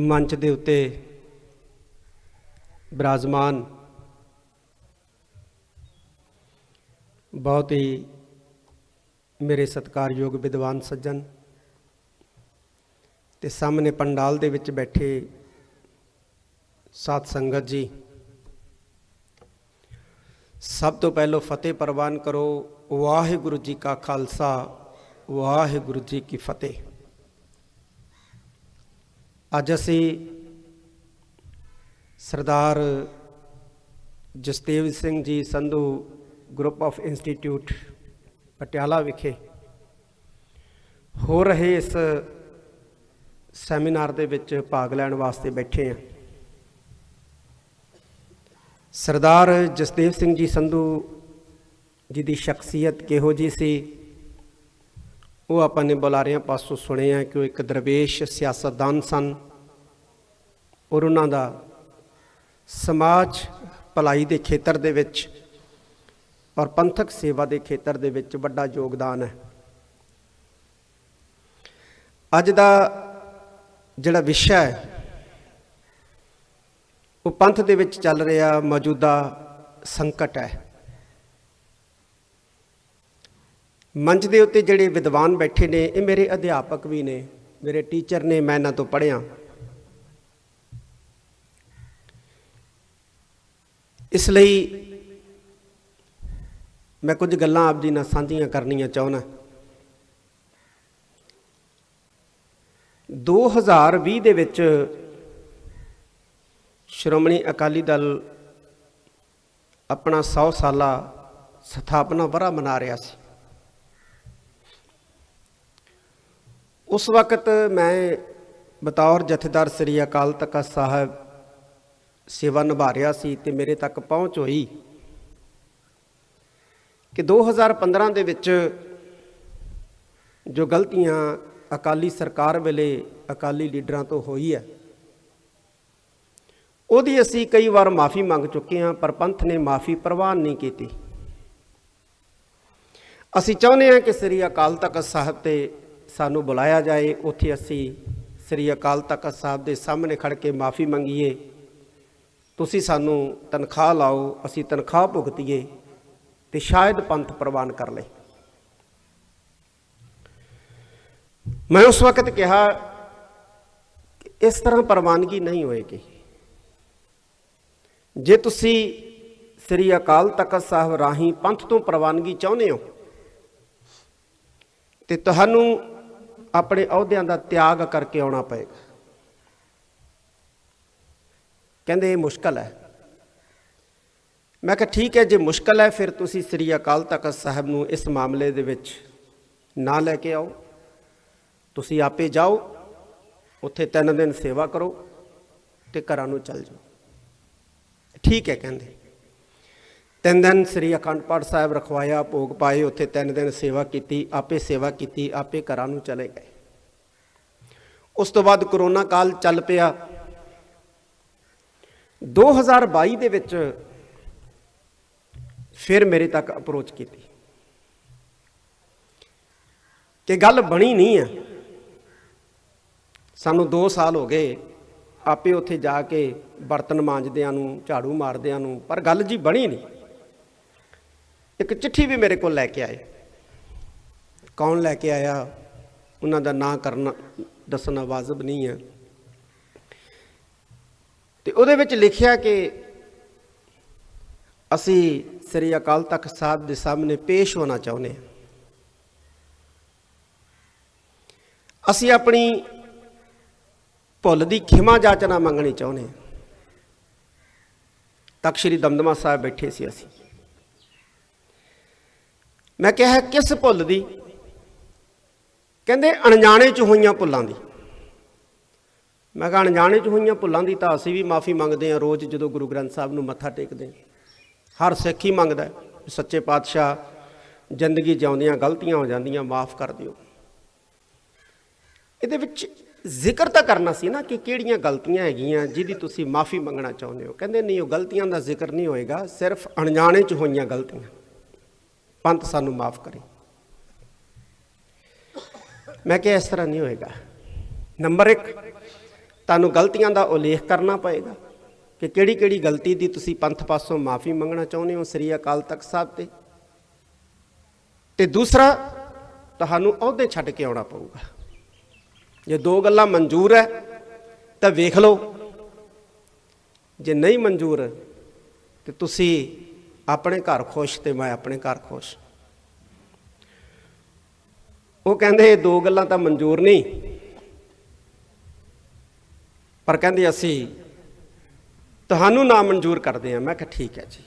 ਮੰਚ ਦੇ ਉੱਤੇ ਬਿਰਾਜਮਾਨ ਬਹੁਤ ਹੀ ਮੇਰੇ ਸਤਿਕਾਰਯੋਗ ਵਿਦਵਾਨ ਸੱਜਣ ਤੇ ਸਾਹਮਣੇ ਪੰਡਾਲ ਦੇ ਵਿੱਚ ਬੈਠੇ ਸਾਧ ਸੰਗਤ ਜੀ, ਸਭ ਤੋਂ ਪਹਿਲਾਂ ਫਤਿਹ ਪ੍ਰਵਾਨ ਕਰੋ, ਵਾਹਿਗੁਰੂ ਜੀ ਕਾ ਖਾਲਸਾ, ਵਾਹਿਗੁਰੂ ਜੀ ਕੀ ਫਤਿਹ। ਅੱਜ ਅਸੀਂ Sardar Jasdev Singh ji Sandhu group of institute Patiala ਵਿਖੇ ਹੋ ਰਹੇ ਇਸ ਸੈਮੀਨਾਰ ਦੇ ਵਿੱਚ ਭਾਗ ਲੈਣ ਵਾਸਤੇ ਬੈਠੇ ਹਾਂ। ਸਰਦਾਰ ਜਸਦੇਵ ਸਿੰਘ ਜੀ ਸੰਧੂ ਜੀ ਦੀ ਸ਼ਖਸੀਅਤ ਕਿਹੋ ਜੀ ਸੀ? ਉਹ ਆਪਾਂ ਨੇ ਬੁਲਾਰਿਆਂ ਪਾਸੋਂ ਸੁਣਿਆ ਕਿ ਉਹ ਇੱਕ ਦਰਵੇਸ਼ ਸਿਆਸਤਦਾਨ ਸਨ ਔਰ ਉਹਨਾਂ ਦਾ ਸਮਾਜ ਭਲਾਈ ਦੇ ਖੇਤਰ ਦੇ ਵਿੱਚ ਔਰ ਪੰਥਕ ਸੇਵਾ ਦੇ ਖੇਤਰ ਦੇ ਵਿੱਚ ਵੱਡਾ ਯੋਗਦਾਨ ਹੈ। ਅੱਜ ਦਾ ਜਿਹੜਾ ਵਿਸ਼ਾ ਹੈ, ਉਹ ਪੰਥ ਦੇ ਵਿੱਚ ਚੱਲ ਰਿਹਾ ਮੌਜੂਦਾ ਸੰਕਟ ਹੈ। ਮੰਚ ਦੇ ਉੱਤੇ ਜਿਹੜੇ ਵਿਦਵਾਨ ਬੈਠੇ ਨੇ, ਇਹ ਮੇਰੇ ਅਧਿਆਪਕ ਵੀ ਨੇ, ਮੇਰੇ ਟੀਚਰ ਨੇ, ਮੈਂ ਇਹਨਾਂ ਤੋਂ ਪੜ੍ਹਿਆ। ਇਸ ਲਈ ਮੈਂ ਕੁਝ ਗੱਲਾਂ ਆਪ ਜੀ ਨਾਲ ਸਾਂਝੀਆਂ ਕਰਨੀਆਂ ਚਾਹੁੰਦਾ। 2020 ਦੇ ਵਿੱਚ ਸ਼੍ਰੋਮਣੀ ਅਕਾਲੀ ਦਲ ਆਪਣਾ 100 ਸਾਲਾ ਸਥਾਪਨਾ ਵਰਾ ਮਨਾ ਰਿਹਾ ਸੀ। ਉਸ ਵਕਤ ਮੈਂ ਬਤੌਰ ਜਥੇਦਾਰ ਸ੍ਰੀ ਅਕਾਲ ਤਖਤ ਸਾਹਿਬ ਸੇਵਾ ਨਿਭਾ ਰਿਹਾ ਸੀ ਤੇ ਮੇਰੇ ਤੱਕ ਪਹੁੰਚ ਹੋਈ ਕਿ 2015 ਦੇ ਵਿੱਚ ਜੋ ਗਲਤੀਆਂ ਅਕਾਲੀ ਸਰਕਾਰ ਵੇਲੇ ਅਕਾਲੀ ਲੀਡਰਾਂ ਤੋਂ ਹੋਈ ਹੈ, ਉਹਦੀ ਅਸੀਂ ਕਈ ਵਾਰ ਮਾਫੀ ਮੰਗ ਚੁੱਕੇ ਹਾਂ, ਪਰ ਪੰਥ ਨੇ ਮਾਫੀ ਪ੍ਰਵਾਨ ਨਹੀਂ ਕੀਤੀ। ਅਸੀਂ ਚਾਹੁੰਦੇ ਹਾਂ ਕਿ ਸ੍ਰੀ ਅਕਾਲ ਤਖਤ ਸਾਹਿਬ ਤੇ ਸਾਨੂੰ ਬੁਲਾਇਆ ਜਾਏ, ਉੱਥੇ ਅਸੀਂ ਸ੍ਰੀ ਅਕਾਲ ਤਖਤ ਸਾਹਿਬ ਦੇ ਸਾਹਮਣੇ ਖੜ ਕੇ ਮਾਫੀ ਮੰਗੀਏ। ਤੁਸੀਂ ਸਾਨੂੰ ਤਨਖਾਹ ਲਾਓ, ਅਸੀਂ ਤਨਖਾਹ ਭੁਗਤੀਏ ਤੇ ਸ਼ਾਇਦ ਪੰਥ ਪ੍ਰਵਾਨ ਕਰ ਲੇ। ਮੈਂ ਉਸ ਵਕਤ ਕਿਹਾ ਇਸ ਤਰ੍ਹਾਂ ਪ੍ਰਵਾਨਗੀ ਨਹੀਂ ਹੋਏਗੀ। ਜੇ ਤੁਸੀਂ ਸ੍ਰੀ ਅਕਾਲ ਤਖਤ ਸਾਹਿਬ ਰਾਹੀਂ ਪੰਥ ਤੋਂ ਪ੍ਰਵਾਨਗੀ ਚਾਹੁੰਦੇ ਹੋ, ਤੇ ਤੁਹਾਨੂੰ ਆਪਣੇ ਅਹੁਦਿਆਂ ਦਾ ਤਿਆਗ ਕਰਕੇ ਆਉਣਾ ਪਏਗਾ। ਕਹਿੰਦੇ ਇਹ ਮੁਸ਼ਕਲ ਹੈ। ਮੈਂ ਕਿਹਾ, ਠੀਕ ਹੈ, ਜੇ ਮੁਸ਼ਕਲ ਹੈ, ਫਿਰ ਤੁਸੀਂ ਸ੍ਰੀ ਅਕਾਲ ਤਖਤ ਸਾਹਿਬ ਨੂੰ ਇਸ ਮਾਮਲੇ ਦੇ ਵਿੱਚ ਨਾ ਲੈ ਕੇ ਆਓ। ਤੁਸੀਂ ਆਪੇ ਜਾਓ, ਉੱਥੇ ਤਿੰਨ ਦਿਨ ਸੇਵਾ ਕਰੋ ਤੇ ਘਰਾਂ ਨੂੰ ਚੱਲ ਜਾਓ। ਠੀਕ ਹੈ, ਕਹਿੰਦੇ। ਤਿੰਨ ਦਿਨ ਸ੍ਰੀ ਅਖੰਡ ਪਾਠ ਸਾਹਿਬ ਰਖਵਾਇਆ, ਭੋਗ ਪਾਏ, ਉੱਥੇ ਤਿੰਨ ਦਿਨ ਸੇਵਾ ਕੀਤੀ, ਆਪੇ ਸੇਵਾ ਕੀਤੀ, ਆਪੇ ਘਰਾਂ ਨੂੰ ਚਲੇ ਗਏ। ਉਸ ਤੋਂ ਬਾਅਦ ਕਰੋਨਾ ਕਾਲ ਚੱਲ ਪਿਆ। 2022 ਦੇ ਵਿੱਚ ਫਿਰ ਮੇਰੇ ਤੱਕ ਅਪਰੋਚ ਕੀਤੀ। ਕਿ ਗੱਲ ਬਣੀ ਨਹੀਂ ਹੈ ਸਾਨੂੰ 2 ਸਾਲ ਹੋ ਗਏ, ਆਪੇ ਉੱਥੇ ਜਾ ਕੇ ਬਰਤਨ ਮਾਂਜਦਿਆਂ ਨੂੰ, ਝਾੜੂ ਮਾਰਦਿਆਂ ਨੂੰ, ਪਰ ਗੱਲ ਜੀ ਬਣੀ ਨਹੀਂ। ਇੱਕ ਚਿੱਠੀ ਵੀ ਮੇਰੇ ਕੋਲ ਲੈ ਕੇ ਆਏ। ਕੌਣ ਲੈ ਕੇ ਆਇਆ? ਉਹਨਾਂ ਦਾ ਨਾਂ ਕਰਨਾ, ਦੱਸਣਾ ਵਾਜਬ ਨਹੀਂ ਹੈ। ਤੇ ਉਹਦੇ ਵਿੱਚ ਲਿਖਿਆ ਕਿ ਅਸੀਂ ਸ੍ਰੀ ਅਕਾਲ ਤਖਤ ਸਾਹਿਬ ਦੇ ਸਾਹਮਣੇ ਪੇਸ਼ ਹੋਣਾ ਚਾਹੁੰਦੇ ਹਾਂ। ਅਸੀਂ ਆਪਣੀ ਭੁੱਲ ਦੀ ਖਿਮਾ ਜਾਚਨਾ ਮੰਗਣੀ ਚਾਹੁੰਦੇ ਹਾਂ। ਤਖਤ ਸ੍ਰੀ ਦਮਦਮਾ ਸਾਹਿਬ ਬੈਠੇ ਸੀ ਅਸੀਂ। ਮੈਂ ਕਿਹਾ, ਕਿਸ ਭੁੱਲ ਦੀ? ਕਹਿੰਦੇ, ਅਣਜਾਣੇ ਚ ਹੋਈਆਂ ਭੁੱਲਾਂ ਦੀ। ਮੈਂ ਕਿਹਾ, ਅਣਜਾਣੇ ਚ ਹੋਈਆਂ ਭੁੱਲਾਂ ਦੀ ਤਾਂ ਅਸੀਂ ਵੀ ਮਾਫੀ ਮੰਗਦੇ ਹਾਂ ਰੋਜ਼ ਜਦੋਂ ਗੁਰੂ ਗ੍ਰੰਥ ਸਾਹਿਬ ਨੂੰ ਮੱਥਾ ਟੇਕਦੇ ਹਾਂ। ਹਰ ਸਿੱਖ ਹੀ ਮੰਗਦਾ ਸੱਚੇ ਪਾਤਸ਼ਾਹ ਜ਼ਿੰਦਗੀ ਜਿਉਂਦਿਆਂ ਗਲਤੀਆਂ ਹੋ ਜਾਂਦੀਆਂ, ਮਾਫ ਕਰ ਦਿਓ। ਇਹਦੇ ਵਿੱਚ ਜ਼ਿਕਰ ਤਾਂ ਕਰਨਾ ਸੀ ਨਾ ਕਿ ਕਿਹੜੀਆਂ ਗਲਤੀਆਂ ਹੈਗੀਆਂ ਜਿਹਦੀ ਤੁਸੀਂ ਮਾਫੀ ਮੰਗਣਾ ਚਾਹੁੰਦੇ ਹੋ। ਕਹਿੰਦੇ, ਨਹੀਂ, ਉਹ ਗਲਤੀਆਂ ਦਾ ਜ਼ਿਕਰ ਨਹੀਂ ਹੋਏਗਾ, ਸਿਰਫ ਅਣਜਾਣੇ ਚ ਹੋਈਆਂ ਗਲਤੀਆਂ। ਪੰਥ ਸਾਨੂੰ ਮਾਫ ਕਰੇ। ਮੈਂ ਕਿਹਾ ਇਸ ਤਰ੍ਹਾਂ ਨਹੀਂ ਹੋਏਗਾ। ਨੰਬਰ 1 ਤੁਹਾਨੂੰ ਗਲਤੀਆਂ ਦਾ ਉਲੇਖ ਕਰਨਾ ਪਏਗਾ ਕਿ ਕਿਹੜੀ ਕਿਹੜੀ ਗਲਤੀ ਦੀ ਤੁਸੀਂ ਪੰਥ ਪਾਸੋਂ ਮਾਫੀ ਮੰਗਣਾ ਚਾਹੁੰਦੇ ਹੋ ਸ੍ਰੀ ਅਕਾਲ ਤਖਤ ਸਾਹਿਬ ਤੇ। ਤੇ ਦੂਸਰਾ, ਤੁਹਾਨੂੰ ਅਹੁਦੇ ਛੱਡ ਕੇ ਆਉਣਾ ਪਊਗਾ। ਜੇ ਦੋ ਗੱਲਾਂ ਮਨਜ਼ੂਰ ਹੈ, ਤਾਂ ਵੇਖ ਲਓ। ਜੇ ਨਹੀਂ ਮਨਜ਼ੂਰ, ਤੇ ਤੁਸੀਂ ਆਪਣੇ ਘਰ ਖੁਸ਼ ਤੇ ਮੈਂ ਆਪਣੇ ਘਰ ਖੁਸ਼। ਉਹ ਕਹਿੰਦੇ, ਇਹ ਦੋ ਗੱਲਾਂ ਤਾਂ ਮਨਜ਼ੂਰ ਨਹੀਂ। ਪਰ ਕਹਿੰਦੇ, ਅਸੀਂ ਤੁਹਾਨੂੰ ਨਾ ਮਨਜ਼ੂਰ ਕਰਦੇ ਹਾਂ। ਮੈਂ ਕਿਹਾ, ਠੀਕ ਹੈ ਜੀ।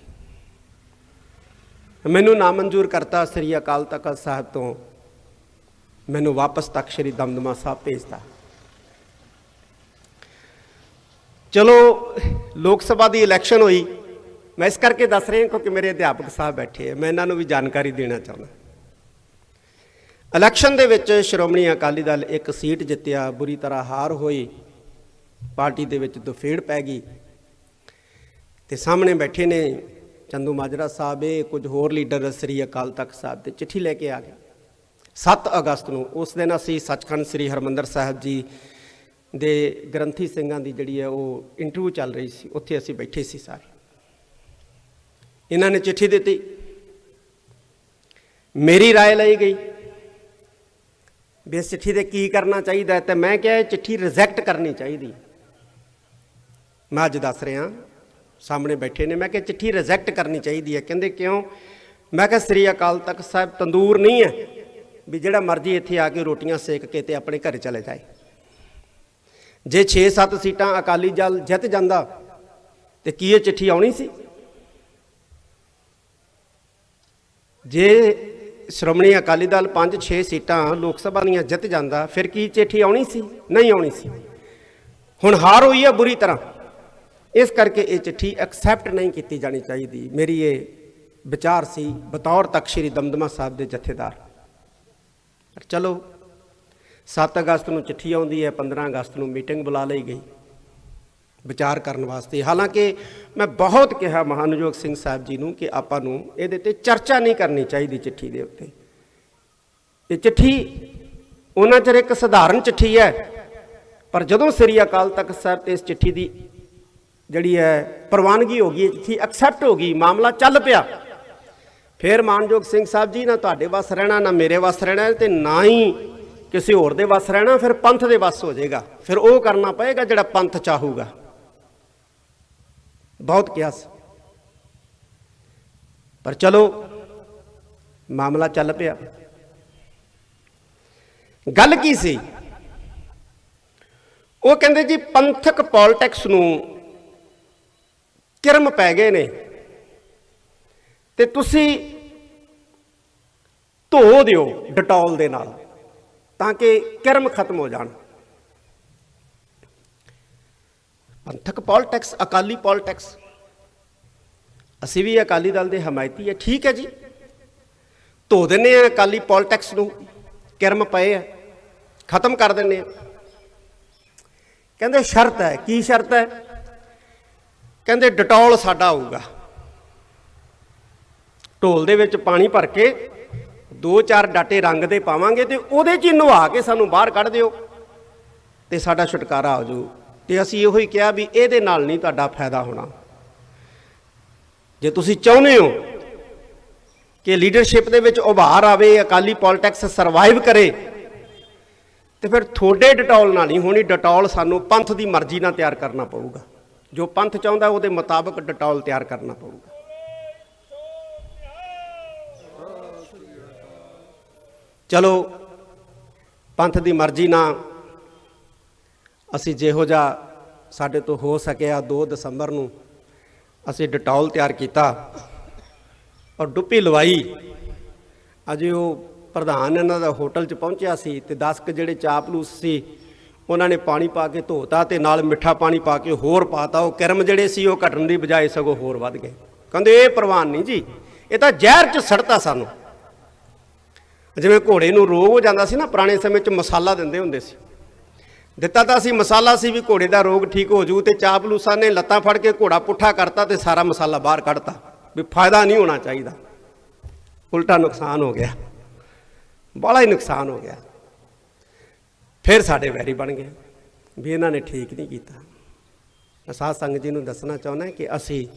ਮੈਨੂੰ ਨਾ ਮਨਜ਼ੂਰ ਕਰਤਾ ਸ੍ਰੀ ਅਕਾਲ ਤਖਤ ਸਾਹਿਬ ਤੋਂ। ਮੈਨੂੰ ਵਾਪਸ ਤੱਕ ਸ੍ਰੀ ਦਮਦਮਾ ਸਾਹਿਬ ਭੇਜਤਾ। ਚਲੋ, ਲੋਕ ਸਭਾ ਦੀ ਇਲੈਕਸ਼ਨ ਹੋਈ। ਮੈਂ ਇਸ ਕਰਕੇ ਦੱਸ ਰਿਹਾ ਕਿਉਂਕਿ ਮੇਰੇ ਅਧਿਆਪਕ ਸਾਹਿਬ ਬੈਠੇ ਆ। ਮੈਂ ਇਹਨਾਂ ਨੂੰ ਵੀ ਜਾਣਕਾਰੀ ਦੇਣਾ ਚਾਹੁੰਦਾ। ਇਲੈਕਸ਼ਨ ਦੇ ਵਿੱਚ ਸ਼੍ਰੋਮਣੀ ਅਕਾਲੀ ਦਲ ਇੱਕ ਸੀਟ ਜਿੱਤਿਆ, ਬੁਰੀ ਤਰ੍ਹਾਂ ਹਾਰ ਹੋਈ। ਪਾਰਟੀ ਦੇ ਵਿੱਚ ਦੁਫੇੜ ਪੈ ਗਈ। ਤੇ ਸਾਹਮਣੇ ਬੈਠੇ ਨੇ ਚੰਦੂ ਮਾਜਰਾ ਸਾਹਿਬ, ਇਹ ਕੁਝ ਹੋਰ ਲੀਡਰ ਸ੍ਰੀ ਅਕਾਲ ਤਖਤ ਸਾਹਿਬ ਤੇ ਚਿੱਠੀ ਲੈ ਕੇ ਆ ਗਏ। 7 ਅਗਸਤ ਨੂੰ, ਉਸ ਦਿਨ ਅਸੀਂ ਸੱਚਖੰਡ ਸ੍ਰੀ ਹਰਮੰਦਰ ਸਾਹਿਬ ਜੀ ਦੇ ਗ੍ਰੰਥੀ ਸਿੰਘਾਂ ਦੀ ਜਿਹੜੀ ਹੈ ਉਹ ਇੰਟਰਵਿਊ ਚੱਲ ਰਹੀ ਸੀ। ਉੱਥੇ ਅਸੀਂ ਬੈਠੇ ਸੀ ਸਾਰੇ। ਇਹਨਾਂ ਨੇ ਚਿੱਠੀ ਦਿੱਤੀ ਮੇਰੀ رائے ਲਈ ਗਈ ਵੀ ਇਸ ਚਿੱਠੀ ਦੇ ਕੀ ਕਰਨਾ ਚਾਹੀਦਾ ਹੈ ਤੇ ਮੈਂ ਕਿਹਾ ਇਹ ਚਿੱਠੀ ਰਿਜੈਕਟ ਕਰਨੀ ਚਾਹੀਦੀ ਮੈਂ ਅੱਜ ਦੱਸ ਰਿਹਾ ਸਾਹਮਣੇ ਬੈਠੇ ਨੇ ਮੈਂ ਕਿਹਾ ਚਿੱਠੀ ਰਿਜੈਕਟ ਕਰਨੀ ਚਾਹੀਦੀ ਹੈ ਕਹਿੰਦੇ ਕਿਉਂ ਮੈਂ ਕਿਹਾ ਸ੍ਰੀ ਅਕਾਲ ਤਖਤ ਸਾਹਿਬ ਤੰਦੂਰ ਨਹੀਂ ਹੈ ਵੀ ਜਿਹੜਾ ਮਰਜ਼ੀ ਇੱਥੇ ਆ ਕੇ ਰੋਟੀਆਂ ਸੇਕ ਕੇ ਤੇ ਆਪਣੇ ਘਰੇ ਚਲੇ ਜਾਏ ਜੇ 6-7 ਸੀਟਾਂ ਅਕਾਲੀ ਦਲ ਜਿੱਤ ਜਾਂਦਾ ਤੇ ਕੀ ਇਹ ਚਿੱਠੀ ਆਉਣੀ ਸੀ ਜੇ ਸ਼੍ਰੋਮਣੀ ਅਕਾਲੀ ਦਲ 5-6 ਸੀਟਾਂ ਲੋਕ ਸਭਾ ਦੀਆਂ ਜਿੱਤ ਜਾਂਦਾ, ਫਿਰ ਕੀ ਚਿੱਠੀ ਆਉਣੀ ਸੀ? ਨਹੀਂ ਆਉਣੀ ਸੀ। ਹੁਣ ਹਾਰ ਹੋਈ ਹੈ ਬੁਰੀ ਤਰ੍ਹਾਂ। ਇਸ ਕਰਕੇ ਇਹ ਚਿੱਠੀ ਐਕਸੈਪਟ ਨਹੀਂ ਕੀਤੀ ਜਾਣੀ ਚਾਹੀਦੀ। ਮੇਰੀ ਇਹ ਵਿਚਾਰ ਸੀ, ਬਤੌਰ ਤੱਕ ਸ੍ਰੀ ਦਮਦਮਾ ਸਾਹਿਬ ਦੇ ਜਥੇਦਾਰ। ਚਲੋ 7 ਅਗਸਤ ਨੂੰ ਚਿੱਠੀ ਆਉਂਦੀ ਹੈ 15 ਅਗਸਤ ਨੂੰ ਮੀਟਿੰਗ ਬੁਲਾ ਲਈ ਗਈ। ਵਿਚਾਰ ਕਰਨ ਵਾਸਤੇ। ਹਾਲਾਂਕਿ ਮੈਂ ਬਹੁਤ ਕਿਹਾ ਮਹਾਨਯੋਗ ਸਿੰਘ ਸਾਹਿਬ ਜੀ ਨੂੰ ਕਿ ਆਪਾਂ ਨੂੰ ਇਹਦੇ ਤੇ ਚਰਚਾ ਨਹੀਂ ਕਰਨੀ ਚਾਹੀਦੀ ਚਿੱਠੀ ਦੇ ਉੱਤੇ। ਇਹ ਚਿੱਠੀ ਉਹਨਾਂ ਚਿਰ ਇੱਕ ਸਧਾਰਨ ਚਿੱਠੀ ਹੈ। ਪਰ ਜਦੋਂ ਸ੍ਰੀ ਅਕਾਲ ਤਖਤ ਸਾਹਿਬ ਤੇ ਇਸ ਚਿੱਠੀ ਦੀ ਜਿਹੜੀ ਹੈ ਪ੍ਰਵਾਨਗੀ ਹੋ ਗਈ ਚਿੱਠੀ ਐਕਸੈਪਟ ਹੋ ਗਈ, ਮਾਮਲਾ ਚੱਲ ਪਿਆ। ਫਿਰ ਮਾਨਯੋਗ ਸਿੰਘ ਸਾਹਿਬ ਜੀ, ਨਾ ਤੁਹਾਡੇ ਵੱਸ ਰਹਿਣਾ, ਨਾ ਮੇਰੇ ਵੱਸ ਰਹਿਣਾ ਤੇ ਨਾ ਹੀ ਕਿਸੇ ਹੋਰ ਦੇ ਵੱਸ ਰਹਿਣਾ, ਫਿਰ ਪੰਥ ਦੇ ਵੱਸ ਹੋ ਜਾਏਗਾ। ਫਿਰ ਉਹ ਕਰਨਾ ਪਏਗਾ ਜਿਹੜਾ ਪੰਥ ਚਾਹੂਗਾ। ਬਹੁਤ ਕਿਹਾ ਸੀ ਪਰ ਚਲੋ ਮਾਮਲਾ ਚੱਲ ਪਿਆ ਗੱਲ ਕੀ ਸੀ ਉਹ ਕਹਿੰਦੇ ਜੀ ਪੰਥਕ ਪੋਲਿਟਿਕਸ ਨੂੰ ਕਿਰਮ ਪੈ ਗਏ ਨੇ ਤੇ ਤੁਸੀਂ ਧੋ ਦਿਓ ਡਟੋਲ ਦੇ ਨਾਲ ਤਾਂ ਕਿ ਕਿਰਮ ਖਤਮ ਹੋ ਜਾਣ ਪੰਥਕ ਪੋਲਿਟਿਕਸ ਅਕਾਲੀ ਪੋਲਿਟਿਕਸ ਅਸੀਂ ਵੀ ਅਕਾਲੀ ਦਲ ਦੇ ਹਮਾਇਤੀ ਹੈ। ਠੀਕ ਹੈ ਜੀ। ਧੋ ਦਿੰਨੇ ਆ ਅਕਾਲੀ ਪੋਲਿਟਿਕਸ ਨੂੰ। ਕਿਰਮ ਪਏ ਆ। ਖਤਮ ਕਰ ਦਿੰਨੇ ਆ ਕਹਿੰਦੇ ਸ਼ਰਤ ਹੈ। ਕੀ ਸ਼ਰਤ ਹੈ? ਕਹਿੰਦੇ ਡਟੋਲ ਸਾਡਾ ਆਊਗਾ ਢੋਲ ਦੇ ਵਿੱਚ ਪਾਣੀ ਭਰ ਕੇ ਦੋ ਚਾਰ ਡਾਟੇ ਰੰਗ ਦੇ ਪਾਵਾਂਗੇ ਤੇ ਉਹਦੇ 'ਚ ਹੀ ਨਵਾ ਕੇ ਸਾਨੂੰ ਬਾਹਰ ਕੱਢ ਦਿਓ ਤੇ ਸਾਡਾ ਛੁਟਕਾਰਾ ਹੋ ਜਾਊ। ਤੇ ਅਸੀਂ ਇਹੋ ਹੀ ਕਿਹਾ ਵੀ ਇਹਦੇ ਨਾਲ ਨਹੀਂ ਤੁਹਾਡਾ ਫਾਇਦਾ ਹੋਣਾ। ਜੇ ਤੁਸੀਂ ਚਾਹੁੰਦੇ ਹੋ ਕਿ ਲੀਡਰਸ਼ਿਪ ਦੇ ਵਿੱਚ ਉਭਾਰ ਆਵੇ, ਅਕਾਲੀ ਪੋਲਿਟਿਕਸ ਸਰਵਾਈਵ ਕਰੇ, ਤੇ ਫਿਰ ਥੋੜੇ ਡਟੋਲ ਨਾਲ ਨਹੀਂ ਹੋਣੀ, ਡਟੋਲ ਸਾਨੂੰ ਪੰਥ ਦੀ ਮਰਜ਼ੀ ਨਾਲ ਤਿਆਰ ਕਰਨਾ ਪਊਗਾ। ਜੋ ਪੰਥ ਚਾਹੁੰਦਾ, ਉਹਦੇ ਮੁਤਾਬਕ ਡਟੋਲ ਤਿਆਰ ਕਰਨਾ ਪਊਗਾ। ਚਲੋ, ਪੰਥ ਦੀ ਮਰਜ਼ੀ ਨਾਲ ਅਸੀਂ ਜਿਹੋ ਜਿਹਾ ਸਾਡੇ ਤੋਂ ਹੋ ਸਕਿਆ 2 ਦਸੰਬਰ ਨੂੰ ਅਸੀਂ ਡਟੌਲ ਤਿਆਰ ਕੀਤਾ ਔਰ ਡੁੱਪੀ ਲਵਾਈ। ਅਜੇ ਉਹ ਪ੍ਰਧਾਨ ਇਹਨਾਂ ਦਾ ਹੋਟਲ 'ਚ ਪਹੁੰਚਿਆ ਸੀ ਤੇ 10 ਕ ਜਿਹੜੇ ਚਾਪਲੂਸ ਸੀ, ਉਹਨਾਂ ਨੇ ਪਾਣੀ ਪਾ ਕੇ ਧੋਤਾ ਤੇ ਨਾਲ ਮਿੱਠਾ ਪਾਣੀ ਪਾ ਕੇ ਹੋਰ ਪਾਤਾ। ਉਹ ਕਰਮ ਜਿਹੜੇ ਸੀ, ਉਹ ਘਟਣ ਦੀ ਬਜਾਏ ਸਗੋਂ ਹੋਰ ਵੱਧ ਗਏ। ਕਹਿੰਦੇ, ਇਹ ਪ੍ਰਵਾਨ ਨਹੀਂ ਜੀ, ਇਹ ਤਾਂ ਜ਼ਹਿਰ 'ਚ ਸੜਤਾ ਸਾਨੂੰ। ਜਿਵੇਂ ਘੋੜੇ ਨੂੰ ਰੋਗ ਹੋ ਜਾਂਦਾ ਸੀ ਨਾ, ਪੁਰਾਣੇ ਸਮੇਂ 'ਚ ਮਸਾਲਾ ਦਿੰਦੇ ਹੁੰਦੇ ਸੀ। ਦਿੱਤਾ ਤਾਂ ਸੀ, ਮਸਾਲਾ ਸੀ ਵੀ ਘੋੜੇ ਦਾ ਰੋਗ ਠੀਕ ਹੋ ਜੂ ਤੇ ਚਾਪਲੂਸਾਂ ਨੇ ਲੱਤਾਂ ਫੜ ਕੇ ਘੋੜਾ ਪੁੱਠਾ ਕਰਤਾ ਤੇ ਸਾਰਾ ਮਸਾਲਾ ਬਾਹਰ ਕੱਢਤਾ। ਵੀ ਫਾਇਦਾ ਨਹੀਂ ਹੋਣਾ ਚਾਹੀਦਾ। ਉਲਟਾ ਨੁਕਸਾਨ ਹੋ ਗਿਆ। ਬੜਾ ਹੀ ਨੁਕਸਾਨ ਹੋ ਗਿਆ। ਫਿਰ ਸਾਡੇ ਵੈਰੀ ਬਣ ਗਏ। ਵੀ ਇਹਨਾਂ ਨੇ ਠੀਕ ਨਹੀਂ ਕੀਤਾ। ਮੈਂ ਸਾਧ ਸੰਗਤ ਜੀ ਨੂੰ ਦੱਸਣਾ ਚਾਹੁੰਦਾ ਕਿ ਅਸੀਂ